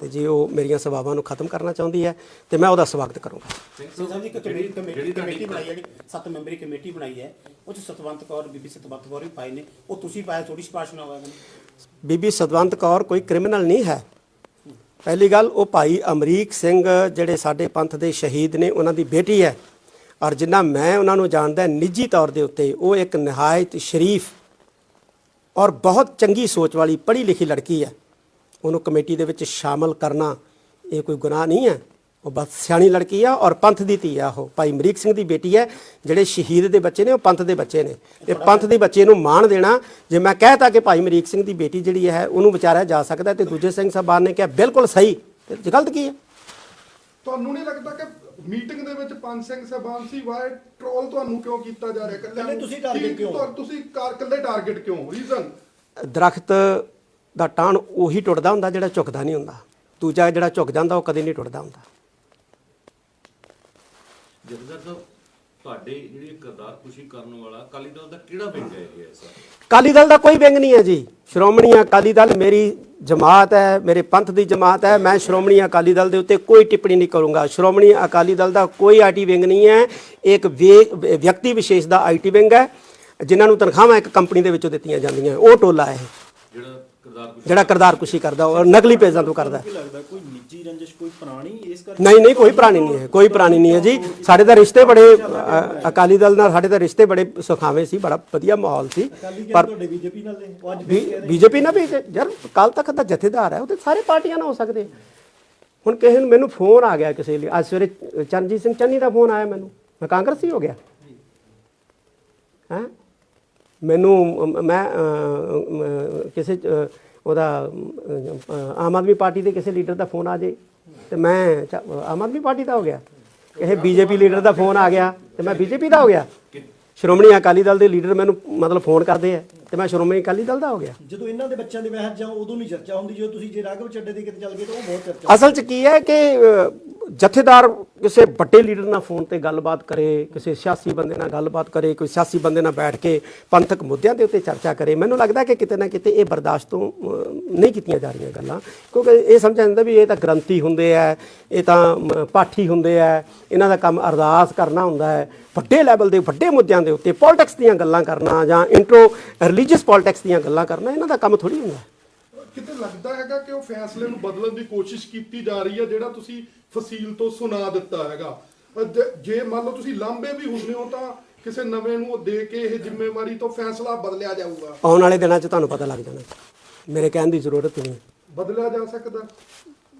ਤੇ ਜੇ ਉਹ ਮੇਰੀਆਂ ਸੇਵਾਵਾਂ ਨੂੰ ਖਤਮ ਕਰਨਾ ਚਾਹੁੰਦੀ ਹੈ ਤੇ ਮੈਂ ਉਹਦਾ ਸਵਾਗਤ ਕਰੂੰਗਾ। ਸਿੰਘ ਸਾਹਿਬ ਜੀ ਇੱਕ ਕਮੇਟੀ ਕਮੇਟੀ ਕਮੇਟੀ ਬਣਾਈ ਹੈ ਜਿਹੜੀ ਸੱਤ ਮੈਂਬਰੀ ਕਮੇਟੀ ਬਣਾਈ ਹੈ ਉਹ ਚ ਸਤਵੰਤ ਕੌਰ ਬੀਬੀ ਸਤਵੰਤ ਕੌਰ ਵੀ ਪਾਏ ਨੇ। ਉਹ ਤੁਸੀਂ ਪਾਇਆ ਥੋੜੀ ਸਿਫਾਰਿਸ਼ ਨਾ ਹੋਇਆ ਬੀਬੀ ਸਤਵੰਤ ਕੌਰ ਕੋਈ ਕ੍ਰਿਮੀਨਲ ਨਹੀਂ ਹੈ। ਪਹਿਲੀ ਗੱਲ ਉਹ ਭਾਈ ਅਮਰੀਕ ਸਿੰਘ ਜਿਹੜੇ ਸਾਡੇ ਪੰਥ ਦੇ ਸ਼ਹੀਦ ਨੇ ਉਹਨਾਂ ਦੀ ਬੇਟੀ ਹੈ। ਔਰ ਜਿੰਨਾ ਮੈਂ ਉਹਨਾਂ ਨੂੰ ਜਾਣਦਾ ਨਿੱਜੀ ਤੌਰ ਦੇ ਉੱਤੇ ਉਹ ਇੱਕ ਨਿਹਾਇਤ ਸ਼ਰੀਫ ਔਰ ਬਹੁਤ ਚੰਗੀ ਸੋਚ ਵਾਲੀ ਪੜ੍ਹੀ ਲਿਖੀ ਲੜਕੀ ਹੈ। ਉਹਨੂੰ ਕਮੇਟੀ ਦੇ ਵਿੱਚ ਸ਼ਾਮਲ ਕਰਨਾ ਇਹ ਕੋਈ ਗੁਨਾਹ ਨਹੀਂ ਹੈ। ਉਹ ਬਸ ਸਿਆਣੀ ਲੜਕੀ ਆ ਔਰ ਪੰਥ ਦੀ ਧੀ ਆ ਉਹ। ਭਾਈ ਅਮਰੀਕ ਸਿੰਘ ਦੀ ਬੇਟੀ ਹੈ ਜਿਹੜੇ ਸ਼ਹੀਦ ਦੇ ਬੱਚੇ ਨੇ ਉਹ ਪੰਥ ਦੇ ਬੱਚੇ ਨੇ। ਤੇ ਪੰਥ ਦੇ ਬੱਚੇ ਨੂੰ ਮਾਣ ਦੇਣਾ ਜੇ ਮੈਂ ਕਹਿਤਾ ਕਿ ਭਾਈ ਅਮਰੀਕ ਸਿੰਘ ਦੀ ਬੇਟੀ ਜਿਹੜੀ ਹੈ ਉਹਨੂੰ ਵਿਚਾਰਿਆ ਜਾ ਸਕਦਾ ਤੇ ਦੂਜੇ ਸਿੰਘ ਸਾਹਿਬਾਨ ਨੇ ਕਿਹਾ ਬਿਲਕੁਲ ਸਹੀ। ਤੇ ਗਲਤ ਕੀ ਹੈ? ਤੁਹਾਨੂੰ ਨਹੀਂ ਲੱਗਦਾ ਕਿ ਮੀਟਿੰਗ ਦੇ ਵਿੱਚ ਪੰਜ ਸਿੰਘ ਸਾਹਿਬਾਨ ਸੀ? ਵਾਏ ਟ੍ਰੋਲ ਤੁਹਾਨੂੰ ਕਿਉਂ ਕੀਤਾ ਜਾ ਰਿਹਾ? ਨੂੰ? ਤੁਸੀਂ ਕੀ- ਕਿਉਂ? ਤੁਸੀਂ ਕਾਰ ਇਕੱਲੇ ਟਾਰਗੇਟ ਕਿਉਂ ਰੀਜ਼ਨ ਦਰਖਤ ਦਾ ਟਾਣ ਉਹੀ ਟੁੱਟਦਾ ਹੁੰਦਾ ਜਿਹੜਾ ਝੁਕਦਾ ਨਹੀਂ ਹੁੰਦਾ। ਦੂਜਾ ਜਿਹੜਾ ਝੁਕ ਜਾਂਦਾ ਉਹ ਕਦੇ ਨਹੀਂ ਟੁੱਟਦਾ ਹੁੰਦਾ। ਜਗਦਰ ਸਾਹਿਬ ਤੁਹਾਡੇ ਜਿਹੜੀ ਕਰਦਾਰ ਖੁਸ਼ੀ ਕਰਨ ਵਾਲਾ ਅਕਾਲੀ ਦਲ ਦਾ ਕਿਹੜਾ ਵਿੰਗ ਹੈ ਇਹ ਐਸਾ? ਅਕਾਲੀ ਦਲ ਦਾ ਕੋਈ ਵਿੰਗ ਨਹੀਂ ਹੈ ਜੀ। ਸ਼੍ਰੋਮਣੀ ਅਕਾਲੀ ਦਲ ਮੇਰੀ ਜਮਾਤ ਹੈ ਮੇਰੇ ਪੰਥ ਦੀ ਜਮਾਤ ਹੈ। ਮੈਂ ਸ਼੍ਰੋਮਣੀ ਅਕਾਲੀ ਦਲ ਦੇ ਉੱਤੇ ਕੋਈ ਟਿੱਪਣੀ ਨਹੀਂ ਕਰੂੰਗਾ। ਸ਼੍ਰੋਮਣੀ ਅਕਾਲੀ ਦਲ ਦਾ ਕੋਈ ਆਈਟੀ ਵਿੰਗ ਨਹੀਂ ਹੈ। ਇੱਕ ਵਿਅਕਤੀ ਵਿਸ਼ੇਸ਼ ਦਾ ਆਈਟੀ ਵਿੰਗ ਹੈ ਜਿਨ੍ਹਾਂ ਨੂੰ ਤਨਖਾਹਾਂ ਇੱਕ ਕੰਪਨੀ ਦੇ ਵਿੱਚੋਂ ਦਿੱਤੀਆਂ ਜਾਂਦੀਆਂ। ਉਹ ਟੋਲਾ ਹੈ। ਜਿਹੜਾ ਕਰਦਾਰ ਕੁਸ਼ੀ ਕਰਦਾ ਔਰ ਨਕਲੀ ਪੇਜਾਂ ਤੋਂ ਕਰਦਾ। ਕੀ ਲੱਗਦਾ ਕੋਈ ਨਿੱਜੀ ਰੰਜਿਸ਼ ਕੋਈ ਪੁਰਾਣੀ ਇਸ ਕਰਕੇ? ਨਹੀਂ ਨਹੀਂ ਕੋਈ ਪੁਰਾਣੀ ਨਹੀਂ ਹੈ ਕੋਈ ਪੁਰਾਣੀ ਨਹੀਂ ਹੈ ਜੀ। ਸਾਡੇ ਤਾਂ ਰਿਸ਼ਤੇ ਬੜੇ ਅ, ਅਕਾਲੀ ਦਲ ਨਾਲ ਸਾਡੇ ਤਾਂ ਰਿਸ਼ਤੇ ਬੜੇ ਸੁਖਾਵੇਂ ਸੀ ਬੜਾ ਵਧੀਆ ਮਾਹੌਲ ਸੀ। ਪਰ ਤੁਹਾਡੇ ਬੀਜੇਪੀ ਨਾਲ ਨੇ? ਉਹ ਅੱਜ ਬੀਜੇਪੀ ਨਾਲ ਵੀ ਯਾਰ ਕੱਲ ਤੱਕ ਦਾ ਜਥੇਦਾਰ ਹੈ ਉਹ ਤੇ ਸਾਰੇ ਪਾਰਟੀਆਂ ਨਾਲ ਹੋ ਸਕਦੇ ਹੁਣ ਕਿਸੇ ਨੂੰ ਮੈਨੂੰ ਫੋਨ ਆ ਗਿਆ ਕਿਸੇ ਲਈ। ਅੱਜ ਸਵੇਰੇ ਚਰਨਜੀਤ ਸਿੰਘ ਚੰਨੀ ਦਾ ਫੋਨ ਆਇਆ ਮੈਨੂੰ। ਮੈਂ ਕਾਂਗਰਸੀ ਹੋ ਗਿਆ। ਹੈ? ਮੈਨੂੰ ਮੈਂ ਕਿਸੇ ਉਹਦਾ ਆਮ ਆਦਮੀ ਪਾਰਟੀ ਦੇ ਕਿਸੇ ਲੀਡਰ ਦਾ ਫੋਨ ਆ ਜੇ, ਤੇ ਮੈਂ ਚ- ਆਮ ਆਦਮੀ ਪਾਰਟੀ ਦਾ ਹੋ ਗਿਆ। ਇਹ ਬੀਜੇਪੀ ਲੀਡਰ ਦਾ ਫੋਨ ਆ ਗਿਆ, ਤੇ ਮੈਂ ਬੀਜੇਪੀ ਦਾ ਹੋ ਗਿਆ। ਸ਼੍ਰੋਮਣੀ ਅਕਾਲੀ ਦਲ ਦੇ ਲੀਡਰ ਮੈਨੂੰ ਮਤਲਬ ਫੋਨ ਕਰਦੇ ਆ। ਤੇ ਮੈਂ ਸ਼੍ਰੋਮਣੀ ਅਕਾਲੀ ਦਲ ਦਾ ਹੋ ਗਿਆ। ਜਦੋਂ ਇਹਨਾਂ ਦੇ ਬੱਚਿਆਂ ਦੇ ਵਿਆਹ ਜਾਂ ਉਦੋਂ ਨਹੀਂ ਚਰਚਾ ਹੁੰਦੀ ਜਦੋਂ ਤੁਸੀਂ ਜੇ ਰਾਘਵ ਚੱਡੇ ਦੇ ਕਿਤੇ ਚੱਲ ਗਏ ਤਾਂ ਉਹ ਬਹੁਤ ਚਰਚਾ ਅਸਲ 'ਚ ਕੀ ਹੈ ਕਿ ਜਥੇਦਾਰ ਕਿਸੇ ਵੱਡੇ ਲੀਡਰ ਨਾਲ ਫੋਨ ਤੇ ਗੱਲਬਾਤ ਕਰੇ ਕਿਸੇ ਸਿਆਸੀ ਬੰਦੇ ਨਾਲ ਗੱਲਬਾਤ ਕਰੇ ਕੋਈ ਸਿਆਸੀ ਬੰਦੇ ਨਾਲ ਬੈਠ ਕੇ ਪੰਥਕ ਮੁੱਦਿਆਂ ਦੇ ਉੱਤੇ ਚਰਚਾ ਕਰੇ। ਮੈਨੂੰ ਲੱਗਦਾ ਕਿ ਕਿਤੇ ਨਾ ਕਿਤੇ ਇਹ ਬਰਦਾਸ਼ਤ ਤੋਂ ਨਹੀਂ ਕੀਤੀਆਂ ਜਾ ਰਹੀਆਂ ਗੱਲਾਂ। ਕਿਉਂਕਿ ਇਹ ਸਮਝਿਆ ਜਾਂਦਾ ਵੀ ਇਹ ਤਾਂ ਗ੍ਰੰਥੀ ਹੁੰਦੇ ਆ ਇਹ ਤਾਂ ਪਾਠੀ ਹੁੰਦੇ ਆ ਇਹਨਾਂ ਦਾ ਕੰਮ ਅਰਦਾਸ ਕਰਨਾ ਹੁੰਦਾ ਹੈ। ਵੱਡੇ ਲੈਵਲ ਦੇ ਵੱਡੇ ਮੁੱਦਿਆਂ ਦੇ ਉੱਤੇ ਪੋਲਿਟਿਕਸ ਦੀਆਂ ਗੱਲਾਂ ਕਰਨਾ ਜਾਂ ਇੰਟਰੋ ਰਿਲੀਜੀਅਸ ਪੋਲਿਟਿਕਸ ਦੀਆਂ ਗੱਲਾਂ ਕਰਨਾ ਇਹਨਾਂ ਦਾ ਕੰਮ ਥੋੜੀ ਹੁੰਦਾ। ਕਿਤੇ ਲੱਗਦਾ ਹੈਗਾ ਕਿ ਉਹ ਫੈਸਲੇ ਨੂੰ ਬਦਲਣ ਦੀ ਕੋਸ਼ਿਸ਼ ਕੀਤੀ ਜਾ ਰਹੀ ਹੈ ਜਿਹੜਾ ਤੁਸੀਂ ਫਸੀਲ ਤੋਂ ਸੁਣਾ ਦਿੱਤਾ ਹੈਗਾ? ਜ- ਮੰਨ ਲਓ ਤੁਸੀਂ ਲਾਂਬੇ ਵੀ ਹੁੰਦੇ ਹੋ ਤਾਂ ਕਿਸੇ ਨਵੇਂ ਨੂੰ ਉਹ ਦੇ ਕੇ ਇਹ ਜ਼ਿੰਮੇਵਾਰੀ ਤੋਂ ਫੈਸਲਾ ਬਦਲਿਆ ਜਾਊਗਾ। ਆਉਣ ਵਾਲੇ ਦਿਨਾਂ 'ਚ ਤੁਹਾਨੂੰ ਪਤਾ ਲੱਗ ਜਾਣਾ। ਮੇਰੇ ਕਹਿਣ ਦੀ ਜ਼ਰੂਰਤ ਨਹੀਂ। ਬਦਲਿਆ ਜਾ ਸਕਦਾ।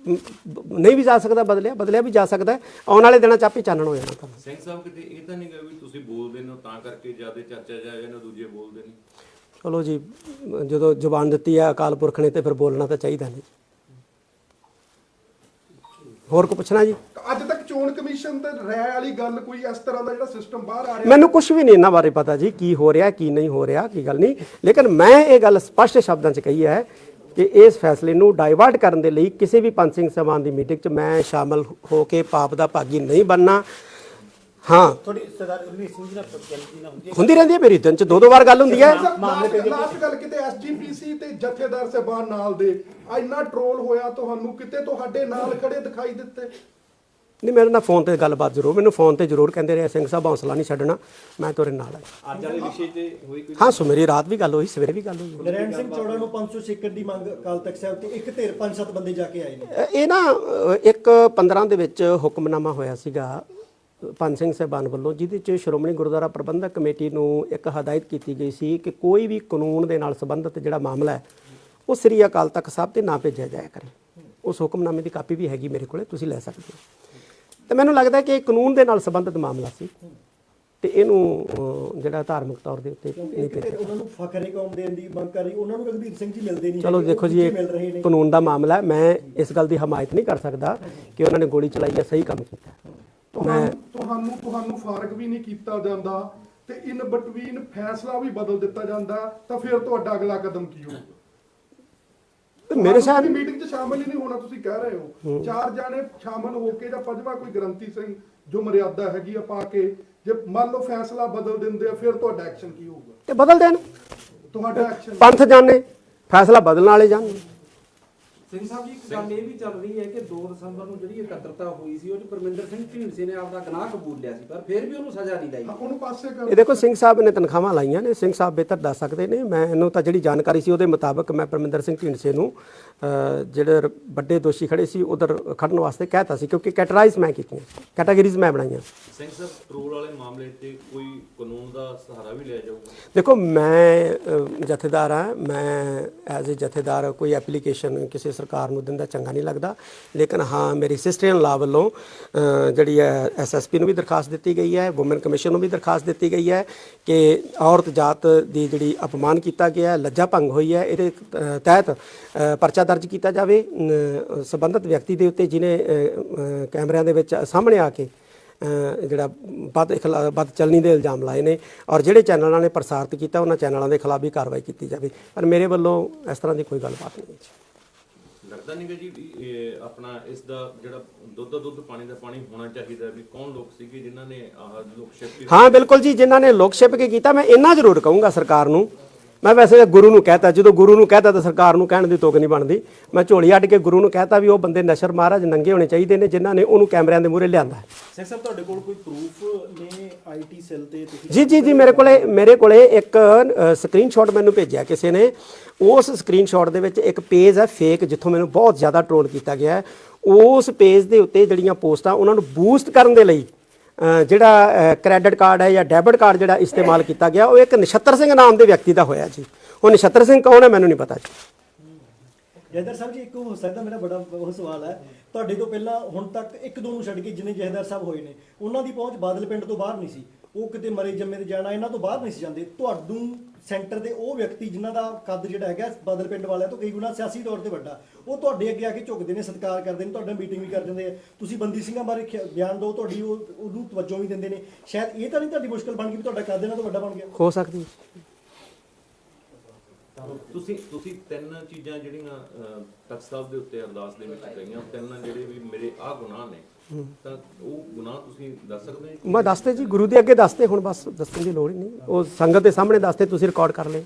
ਨਹੀਂ ਵੀ ਜਾ ਸਕਦਾ ਬਦਲਿਆ ਬਦਲਿਆ ਵੀ ਜਾ ਸਕਦਾ। ਆਉਣ ਵਾਲੇ ਦਿਨਾਂ 'ਚ ਆਪੇ ਚਾਨਣ ਹੋ ਜਾਣਾ ਤੁਹਾਨੂੰ। ਸਿੰਘ ਸਾਹਿਬ ਕਿਤੇ ਇਹ ਤਾਂ ਨਹੀਂ ਗਾ ਵੀ ਤੁਸੀਂ ਬੋਲਦੇ ਨੇ ਤਾਂ ਕਰਕੇ ਜ਼ਿਆਦਾ ਚਰਚਾ ਜਾਏ ਨਾ ਦੂਜੇ ਬੋਲਦੇ ਨਹੀਂ। ਚਲੋ ਜੀ ਜਦੋਂ ਜ਼ੁਬਾਨ ਦਿੱਤੀ ਹੈ ਅਕਾਲ ਪੁਰਖ ਨੇ ਤੇ ਫਿਰ ਬੋਲਣਾ ਤਾਂ ਚਾਹੀਦਾ ਨਹੀਂ। ਹੋਰ ਕੋ ਪੁੱਛਣਾ ਜੀ? ਅੱਜ ਤੱਕ ਚੋਣ ਕਮਿਸ਼ਨ ਤੇ ਰਾਇ ਵਾਲੀ ਗੱਲ ਕੋਈ ਇਸ ਤਰ੍ਹਾਂ ਦਾ ਜਿਹੜਾ ਸਿਸਟਮ ਬਾਹਰ ਆ ਰਿਹਾ। ਮੈਨੂੰ ਕੁਝ ਵੀ ਨਹੀਂ ਇਹਨਾਂ ਬਾਰੇ ਪਤਾ ਜੀ ਕੀ ਹੋ ਰਿਹਾ ਕੀ ਨਹੀਂ ਹੋ ਰਿਹਾ ਕੀ ਗੱਲ ਨਹੀਂ। ਲੇਕਿਨ ਮੈਂ ਇਹ ਗੱਲ ਸਪਸ਼ਟ ਸ਼ਬਦਾਂ 'ਚ ਕਹੀ ਹੈ ਕਿ ਇਸ ਫੈਸਲੇ ਨੂੰ ਡਾਇਵਰਟ ਕਰਨ ਦੇ ਲਈ ਕਿਸੇ ਵੀ ਪੰਜ ਸਿੰਘ ਸਭਾਨ ਦੀ ਮੀਟਿੰਗ 'ਚ ਮੈਂ ਸ਼ਾਮਲ ਹੋ ਕੇ ਪਾਪ ਦਾ ਭਾਗੀ ਨਹੀਂ ਬਣਨਾ। ਹਾਂ। ਤੁਹਾਡੀ ਸਰਦਾਰ ਰਣਵੀਰ ਸਿੰਘ ਜੀ ਨਾਲ ਪ੍ਰਗਟਿਆ ਨਾ ਹੁੰਦੀ ਹੈ। ਹੁੰਦੀ ਰਹਿੰਦੀ ਹੈ ਮੇਰੀ ਦਿਨ 'ਚ। ਦੋ ਦੋ ਵਾਰ ਗੱਲ ਹੁੰਦੀ ਹੈ। ਲਾਸਟ ਗੱਲ ਕਿਤੇ ਐਸਜੀਪੀਸੀ ਤੇ ਜਥੇਦਾਰ ਸਾਹਿਬਾਨ ਨਾਲ ਦੇ ਇੰਨਾ ਟਰੋਲ ਹੋਇਆ ਤੁਹਾਨੂੰ ਕਿਤੇ ਤੁਹਾਡੇ ਨਾਲ ਖੜੇ ਦਿਖਾਈ ਦਿੱਤੇ? ਨਹੀਂ ਮੇਰੇ ਨਾਲ ਫੋਨ ਤੇ ਗੱਲਬਾਤ ਜ਼ਰੂਰ ਮੈਨੂੰ ਫੋਨ ਤੇ ਜ਼ਰੂਰ ਕਹਿੰਦੇ ਰਹੇ ਸਿੰਘ ਸਾਹਿਬ ਹੌਸਲਾ ਨਹੀਂ ਛੱਡਣਾ ਮੈਂ ਤੇਰੇ ਨਾਲ ਹਾਂ। ਅੱਜ ਵਾਲੇ ਵਿਸ਼ੇ ਤੇ ਹੋਈ ਕੋਈ ਹਾਂ ਸੋ ਮੇਰੀ ਰਾਤ ਵੀ ਗੱਲ ਹੋਈ ਸਵੇਰੇ ਵੀ ਗੱਲ ਹੋਈ। ਨਰੈਣ ਸਿੰਘ ਚੌੜਾ ਨੂੰ 500 ਏਕੜ ਦੀ ਮੰਗ ਅਕਾਲ ਤਖਤ ਸਾਹਿਬ ਤੇ ਇੱਕ ਧਿਰ ਪੰਜ ਸੱਤ ਬੰਦੇ ਜਾ ਕੇ ਆਏ ਨੇ। ਇਹ ਨਾ ਇੱਕ 15 ਦੇ ਵਿੱਚ ਹੁਕਮਨਾਮਾ ਹੋਇਆ ਸੀਗਾ ਪੰਜ ਸਿੰਘ ਸਾਹਿਬਾਨ ਵੱਲੋਂ ਜਿਹਦੇ ਚ ਸ਼੍ਰੋਮਣੀ ਗੁਰਦੁਆਰਾ ਪ੍ਰਬੰਧਕ ਕਮੇਟੀ ਨੂੰ ਇੱਕ ਹਦਾਇਤ ਕੀਤੀ ਗਈ ਸੀ ਕਿ ਕੋਈ ਵੀ ਕਾਨੂੰਨ ਦੇ ਨਾਲ ਸੰਬੰਧਿਤ ਜਿਹੜਾ ਮਾਮਲਾ ਹੈ ਉਹ ਸ੍ਰੀ ਅਕਾਲ ਤਖਤ ਸਾਹਿਬ ਤੇ ਨਾ ਭੇਜਿਆ ਜਾਇਆ ਕਰੇ। ਉਸ ਹੁਕਮਨਾਮੇ ਦੀ ਕਾਪੀ ਵੀ ਹੈਗੀ ਮੇਰੇ ਕੋਲੇ ਤੁਸੀਂ ਲੈ ਸਕਦੇ ਹੋ। ਤੇ ਮੈਨੂੰ ਲੱਗਦਾ ਕਿ ਇਹ ਕਾਨੂੰਨ ਦੇ ਨਾਲ ਸੰਬੰਧਿਤ ਮਾਮਲਾ ਸੀ। ਤੇ ਇਹਨੂੰ ਜਿਹੜਾ ਧਾਰਮਿਕ ਤੌਰ ਦੇ ਉੱਤੇ ਨਹੀਂ ਭੇਜਿਆ। ਉਹਨਾਂ ਨੂੰ ਫਖਰੇ ਕੌਮ ਦੇਣ ਦੀ ਮੰਗ ਕਰ ਰਹੀ ਉਹਨਾਂ ਨੂੰ ਰਘਬੀਰ ਸਿੰਘ ਜੀ ਮਿਲਦੇ ਨਹੀਂ ਚਲੋ ਦੇਖੋ ਜੀ ਇਹ ਕਾਨੂੰਨ ਦਾ ਮਾਮਲਾ ਹੈ। ਮੈਂ ਇਸ ਗੱਲ ਦੀ ਹਮਾਇਤ ਨਹੀਂ ਕਰ ਸਕਦਾ ਕਿ ਉਹਨਾਂ ਨੇ ਗੋਲੀ ਚਲਾਈ ਹੈ ਸਹੀ ਕੰਮ ਕੀਤਾ। ਮੈਂ ਤੁਹਾਨੂੰ ਤੁਹਾਨੂੰ ਤੁਹਾਨੂੰ ਫਾਰਗ ਵੀ ਨਹੀਂ ਕੀਤਾ ਜਾਂਦਾ ਤੇ ਇਨ ਬਟਵੀਨ ਫੈਸਲਾ ਵੀ ਬਦਲ ਦਿੱਤਾ ਜਾਂਦਾ ਤਾਂ ਫਿਰ ਤੁਹਾਡਾ ਅਗਲਾ ਕਦਮ ਕੀ ਹੋਊਗਾ? ਮੇਰੇ ਹਿਸਾਬ ਮੀਟਿੰਗ 'ਚ ਸ਼ਾਮਲ ਹੀ ਨਹੀਂ ਹੋਣਾ ਤੁਸੀਂ ਕਹਿ ਰਹੇ ਹੋ। ਚਾਰ ਜਾਣੇ ਸ਼ਾਮਲ ਹੋ ਕੇ ਜਾਂ ਪੰਜਵਾਂ ਕੋਈ ਗਰੰਤੀ ਸਿੰਘ ਜੋ ਮਰਿਆਦਾ ਹੈਗੀ ਆ ਪਾ ਕੇ ਜੇ ਮੰਨ ਲਓ ਫੈਸਲਾ ਬਦਲ ਦਿੰਦੇ ਆ ਫਿਰ ਤੁਹਾਡਾ ਐਕਸ਼ਨ ਕੀ ਹੋਊਗਾ? ਤੇ ਬਦਲ ਦੇਣ। ਤੁਹਾਡਾ ਐਕਸ਼ਨ ਪੰਥ ਜਾਣੇ ਫੈਸਲਾ ਬਦਲਣ ਵਾਲੇ ਜਾਣੇ। ਸਿੰਘ ਸਾਹਿਬ ਜੀ ਇੱਕ ਗੱਲ ਇਹ ਵੀ ਚੱਲ ਰਹੀ ਹੈ ਕਿ 2 ਦਸੰਬਰ ਨੂੰ ਜਿਹੜੀ ਇਕੱਤਰਤਾ ਹੋਈ ਸੀ ਉਹ 'ਚ ਪਰਮਿੰਦਰ ਸਿੰਘ ਢੀਂਡਸੇ ਨੇ ਆਪਦਾ ਗੁਨਾਹ ਕਬੂਲ ਲਿਆ ਸੀ ਪਰ ਫਿਰ ਵੀ ਉਹਨੂੰ ਸਜ਼ਾ ਨਹੀਂ ਲਈ। ਉਹਨੂੰ ਪਾਸੇ ਕਰ ਇਹ ਦੇਖੋ ਸਿੰਘ ਸਾਹਿਬ ਨੇ ਤਨਖਾਹਾਂ ਲਾਈਆਂ ਨੇ ਸਿੰਘ ਸਾਹਿਬ ਬਿਹਤਰ ਦੱਸ ਸਕਦੇ ਨੇ। ਮੈਂ ਇਹਨੂੰ ਤਾਂ ਜਿਹੜੀ ਜਾਣਕਾਰੀ ਸੀ ਉਹਦੇ ਮੁਤਾਬਕ ਮੈਂ ਪਰਮਿੰਦਰ ਸਿੰਘ ਢੀਂਡਸੇ ਨੂੰ ਜਿਹੜੇ ਵੱਡੇ ਦੋਸ਼ੀ ਖੜੇ ਸੀ ਉਧਰ ਖੜਨ ਵਾਸਤੇ ਕਹਿਤਾ ਸੀ ਕਿਉਂਕਿ ਕੈਟਰਾਈਜ਼ ਮੈਂ ਕੀਤੀਆਂ ਕੈਟਾਗਰੀਜ਼ ਮੈਂ ਬਣਾਈਆਂ। ਸਿੰਘ ਸਾਹਿਬ ਟਰੋਲ ਵਾਲੇ ਮਾਮਲੇ ਤੇ ਕੋਈ ਕਾਨੂੰਨ ਦਾ ਸਹਾਰਾ ਵੀ ਲਿਆ ਜਾਊਗਾ? ਦੇਖੋ ਮੈਂ ਜਥੇਦਾਰ ਹਾਂ ਮੈਂ ਐਜ਼ ਅ ਜਥੇਦਾਰ ਕੋਈ ਐਪਲੀਕੇਸ਼ਨ ਕਿਸੇ ਸਰਕਾਰ ਨੂੰ ਦਿੰਦਾ ਚੰਗਾ ਨਹੀਂ ਲੱਗਦਾ। ਲੇਕਿਨ ਹਾਂ ਮੇਰੀ ਸਿਸਟਰ ਇਨ ਲਾ ਵੱਲੋਂ ਜਿਹੜੀ ਹੈ ਐਸਐਸਪੀ ਨੂੰ ਵੀ ਦਰਖਾਸਤ ਦਿੱਤੀ ਗਈ ਹੈ ਵੂਮਨ ਕਮਿਸ਼ਨ ਨੂੰ ਵੀ ਦਰਖਾਸਤ ਦਿੱਤੀ ਗਈ ਹੈ ਕਿ ਔਰਤ ਜਾਤ ਦੀ ਜਿਹੜੀ ਅਪਮਾਨ ਕੀਤਾ ਗਿਆ ਹੈ ਲੱਜਾ ਭੰਗ ਹੋਈ ਹੈ ਇਹਦੇ ਤਹਿਤ ਪਰਚਾ ਦਰਜ ਕੀਤਾ ਜਾਵੇ। ਅ, ਸੰਬੰਧਿਤ ਵਿਅਕਤੀ ਦੇ ਉੱਤੇ ਜਿਨੇ ਕੈਮਰਿਆਂ ਦੇ ਵਿੱਚ ਸਾਹਮਣੇ ਆ ਕੇ ਜਿਹੜਾ ਵੱਧ ਖਿਲਾ- ਵੱਧ ਚਲਣੀ ਦੇ ਇਲਜ਼ਾਮ ਲਾਏ ਨੇ ਔਰ ਜਿਹੜੇ ਚੈਨਲਾਂ ਨੇ ਪ੍ਰਸਾਰਿਤ ਕੀਤਾ ਉਹਨਾਂ ਚੈਨਲਾਂ ਦੇ ਖਿਲਾਫ ਵੀ ਕਾਰਵਾਈ ਕੀਤੀ ਜਾਵੇ। ਪਰ ਮੇਰੇ ਵੱਲੋਂ ਇਸ ਤਰ੍ਹਾਂ ਦੀ ਕੋਈ ਗੱਲਬਾਤ ਨਹੀਂ ਹੈ ਲੱਗਦਾ ਨਹੀਂ ਜੀ ਵੀ ਇਹ ਆਪਣਾ ਇਸ ਦਾ ਜਿਹੜਾ ਦੁੱਧ ਦਾ ਦੁੱਧ ਪਾਣੀ ਦਾ ਪਾਣੀ ਹੋਣਾ ਚਾਹੀਦਾ ਵੀ ਕੌਣ ਲੋਕ ਸੀਗੇ ਜਿਨ੍ਹਾਂ ਨੇ ਆਹ ਲੋਕ ਹਾਂ, ਬਿਲਕੁਲ ਜੀ, ਜਿਨ੍ਹਾਂ ਨੇ ਲੋਕ ਛਿਪ ਕੇ ਕੀਤਾ, ਮੈਂ ਇੰਨਾ ਜ਼ਰੂਰ ਕਹੂੰਗਾ ਸਰਕਾਰ ਨੂੰ ਮੈਂ ਵੈਸੇ ਗੁਰੂ ਨੂੰ ਕਹਤਾ ਜਦੋਂ ਗੁਰੂ ਨੂੰ ਕਹਤਾ ਤਾਂ ਸਰਕਾਰ ਨੂੰ ਕਹਿਣ ਦੀ ਤੋਕ ਨਹੀਂ ਬਣਦੀ। ਮੈਂ ਝੋਲੀ ਅੱਡ ਕੇ ਗੁਰੂ ਨੂੰ ਕਹਤਾ ਵੀ ਉਹ ਬੰਦੇ ਨਸ਼ਰ ਮਹਾਰਾਜ ਨੰਗੇ ਹੋਣੇ ਚਾਹੀਦੇ ਨੇ ਜਿਨ੍ਹਾਂ ਨੇ ਉਹਨੂੰ ਕੈਮਰਿਆਂ ਦੇ ਮੂਹਰੇ ਲਿਆਂਦਾ। ਸਿੰਘ ਸਾਹਿਬ ਤੁਹਾਡੇ ਕੋਲ ਕੋਈ ਪ੍ਰੂਫ ਨੇ ਆਈਟੀ ਸੈੱਲ ਤੇ ਤੁਸੀਂ ਜੀ ਜੀ ਜੀ ਮੇਰੇ ਕੋਲੇ ਮੇਰੇ ਕੋਲੇ ਇੱਕ ਸਕਰੀਨਸ਼ਾਟ ਮੈਨੂੰ ਭੇਜਿਆ ਕਿਸੇ ਨੇ। ਉਸ ਸਕਰੀਨਸ਼ਾਟ ਦੇ ਵਿੱਚ ਇੱਕ ਪੇਜ ਹੈ ਫੇਕ ਜਿੱਥੋਂ ਮੈਨੂੰ ਬਹੁਤ ਜ਼ਿਆਦਾ ਟ੍ਰੋਲ ਕੀਤਾ ਗਿਆ ਹੈ। ਉਸ ਪੇਜ ਦੇ ਉੱਤੇ ਜਿਹੜੀਆਂ ਪੋਸਟਾਂ ਉਹਨਾਂ ਨੂੰ ਬੂਸਟ ਕਰਨ ਦੇ ਲਈ ਜਿਹੜਾ ਕ੍ਰੈਡਿਟ ਕਾਰਡ ਹੈ ਜਾਂ ਡੈਬਿਟ ਕਾਰਡ ਜਿਹੜਾ ਇਸਤੇਮਾਲ ਕੀਤਾ ਗਿਆ, ਉਹ ਇੱਕ ਨਛੱਤਰ ਸਿੰਘ ਨਾਮ ਦੇ ਵਿਅਕਤੀ ਦਾ ਹੋਇਆ ਜੀ। ਉਹ ਨਛੱਤਰ ਸਿੰਘ ਕੌਣ ਹੈ ਮੈਨੂੰ ਨਹੀਂ ਪਤਾ ਜੀ। ਜਹਦਰ ਸਾਹਿਬ ਜੀ, ਇੱਕ ਹੋ ਸਕਦਾ ਮੇਰਾ ਬੜਾ ਉਹ ਸਵਾਲ ਹੈ। ਤੁਹਾਡੇ ਤੋਂ ਪਹਿਲਾਂ ਹੁਣ ਤੱਕ ਇੱਕ ਦੋ ਨੂੰ ਛੱਡ ਕੇ ਜਿੰਨੇ ਜਹਦਰ ਸਾਹਿਬ ਹੋਏ ਨੇ, ਉਹਨਾਂ ਦੀ ਪਹੁੰਚ ਬਾਦਲ ਪਿੰਡ ਤੋਂ ਬਾਹਰ ਨਹੀਂ ਸੀ। ਉਹ ਕਿਤੇ ਮਰੇ ਜੰਮੇ ਤੇ ਜਾਣਾ, ਇਹਨਾਂ ਤੋਂ ਬਾਹਰ ਨਹੀਂ ਸੀ ਜਾਂਦੇ। ਤੁਹਾਨੂੰ ਸੈਂਟਰ ਦੇ ਉਹ ਵਿਅਕਤੀ ਜਿਨ੍ਹਾਂ ਦਾ ਕੱਦ ਜਿਹੜਾ ਹੈਗਾ ਬਾਦਲ ਪਿੰਡ ਵਾਲਿਆਂ ਤੋਂ ਕਈ ਗੁਣਾ ਸਿਆਸੀ ਤੌਰ ਤੇ ਵੱਡਾ ਉਹ ਤੁਹਾਡੇ ਅੱਗੇ ਆ ਕੇ ਝੁਕਦੇ ਨੇ ਸਤਿਕਾਰ ਕਰਦੇ ਨੇ ਤੁਹਾਡੇ ਮੀਟਿੰਗ ਵੀ ਕਰ ਦਿੰਦੇ ਆ। ਤੁਸੀਂ ਬੰਦੀ ਸਿੰਘਾਂ ਬਾਰੇ ਬਿਆਨ ਦਿਓ ਤੁਹਾਡੀ ਉਹ ਉਹਨੂੰ ਤਵੱਜੋ ਵੀ ਦਿੰਦੇ ਨੇ। ਸ਼ਾਇਦ ਇਹ ਤਾਂ ਨਹੀਂ ਤੁਹਾਡੀ ਮੁਸ਼ਕਲ ਬਣ ਗਈ ਵੀ ਤੁਹਾਡਾ ਕੱਦ ਇਹਨਾਂ ਤੋਂ ਵੱਡਾ ਬਣ ਗਿਆ। ਹੋ ਸਕਦੀ ਹੈ। ਤੁਸੀਂ ਤੁਸੀਂ ਤਿੰਨ ਚੀਜ਼ਾਂ ਜਿਹੜੀਆਂ ਤਖ਼ਤ ਸਾਹਿਬ ਦੇ ਉੱਤੇ ਅਰਦਾਸ ਦੇ ਵਿੱਚ ਗਈਆਂ ਤਿੰਨ ਜਿਹੜੇ ਵੀ ਮੇਰੇ ਆਹ ਗੁਨਾਹ ਨੇ ਤਾਂ ਉਹ ਗੁਨਾਹ ਤੁਸੀਂ ਦੱਸ ਸਕਦੇ ਹੋ? ਮੈਂ ਦੱਸਦੇ ਜੀ, ਗੁਰੂ ਦੇ ਅੱਗੇ ਦੱਸਦੇ ਹੁਣ ਬਸ ਦੱਸਣ ਦੀ ਲੋੜ ਹੀ ਨਹੀਂ। ਉਹ ਸੰਗਤ ਦੇ ਸਾਹਮਣੇ ਦੱਸਦੇ ਤੁਸੀਂ ਰਿਕਾਰਡ ਕਰ ਲਏ।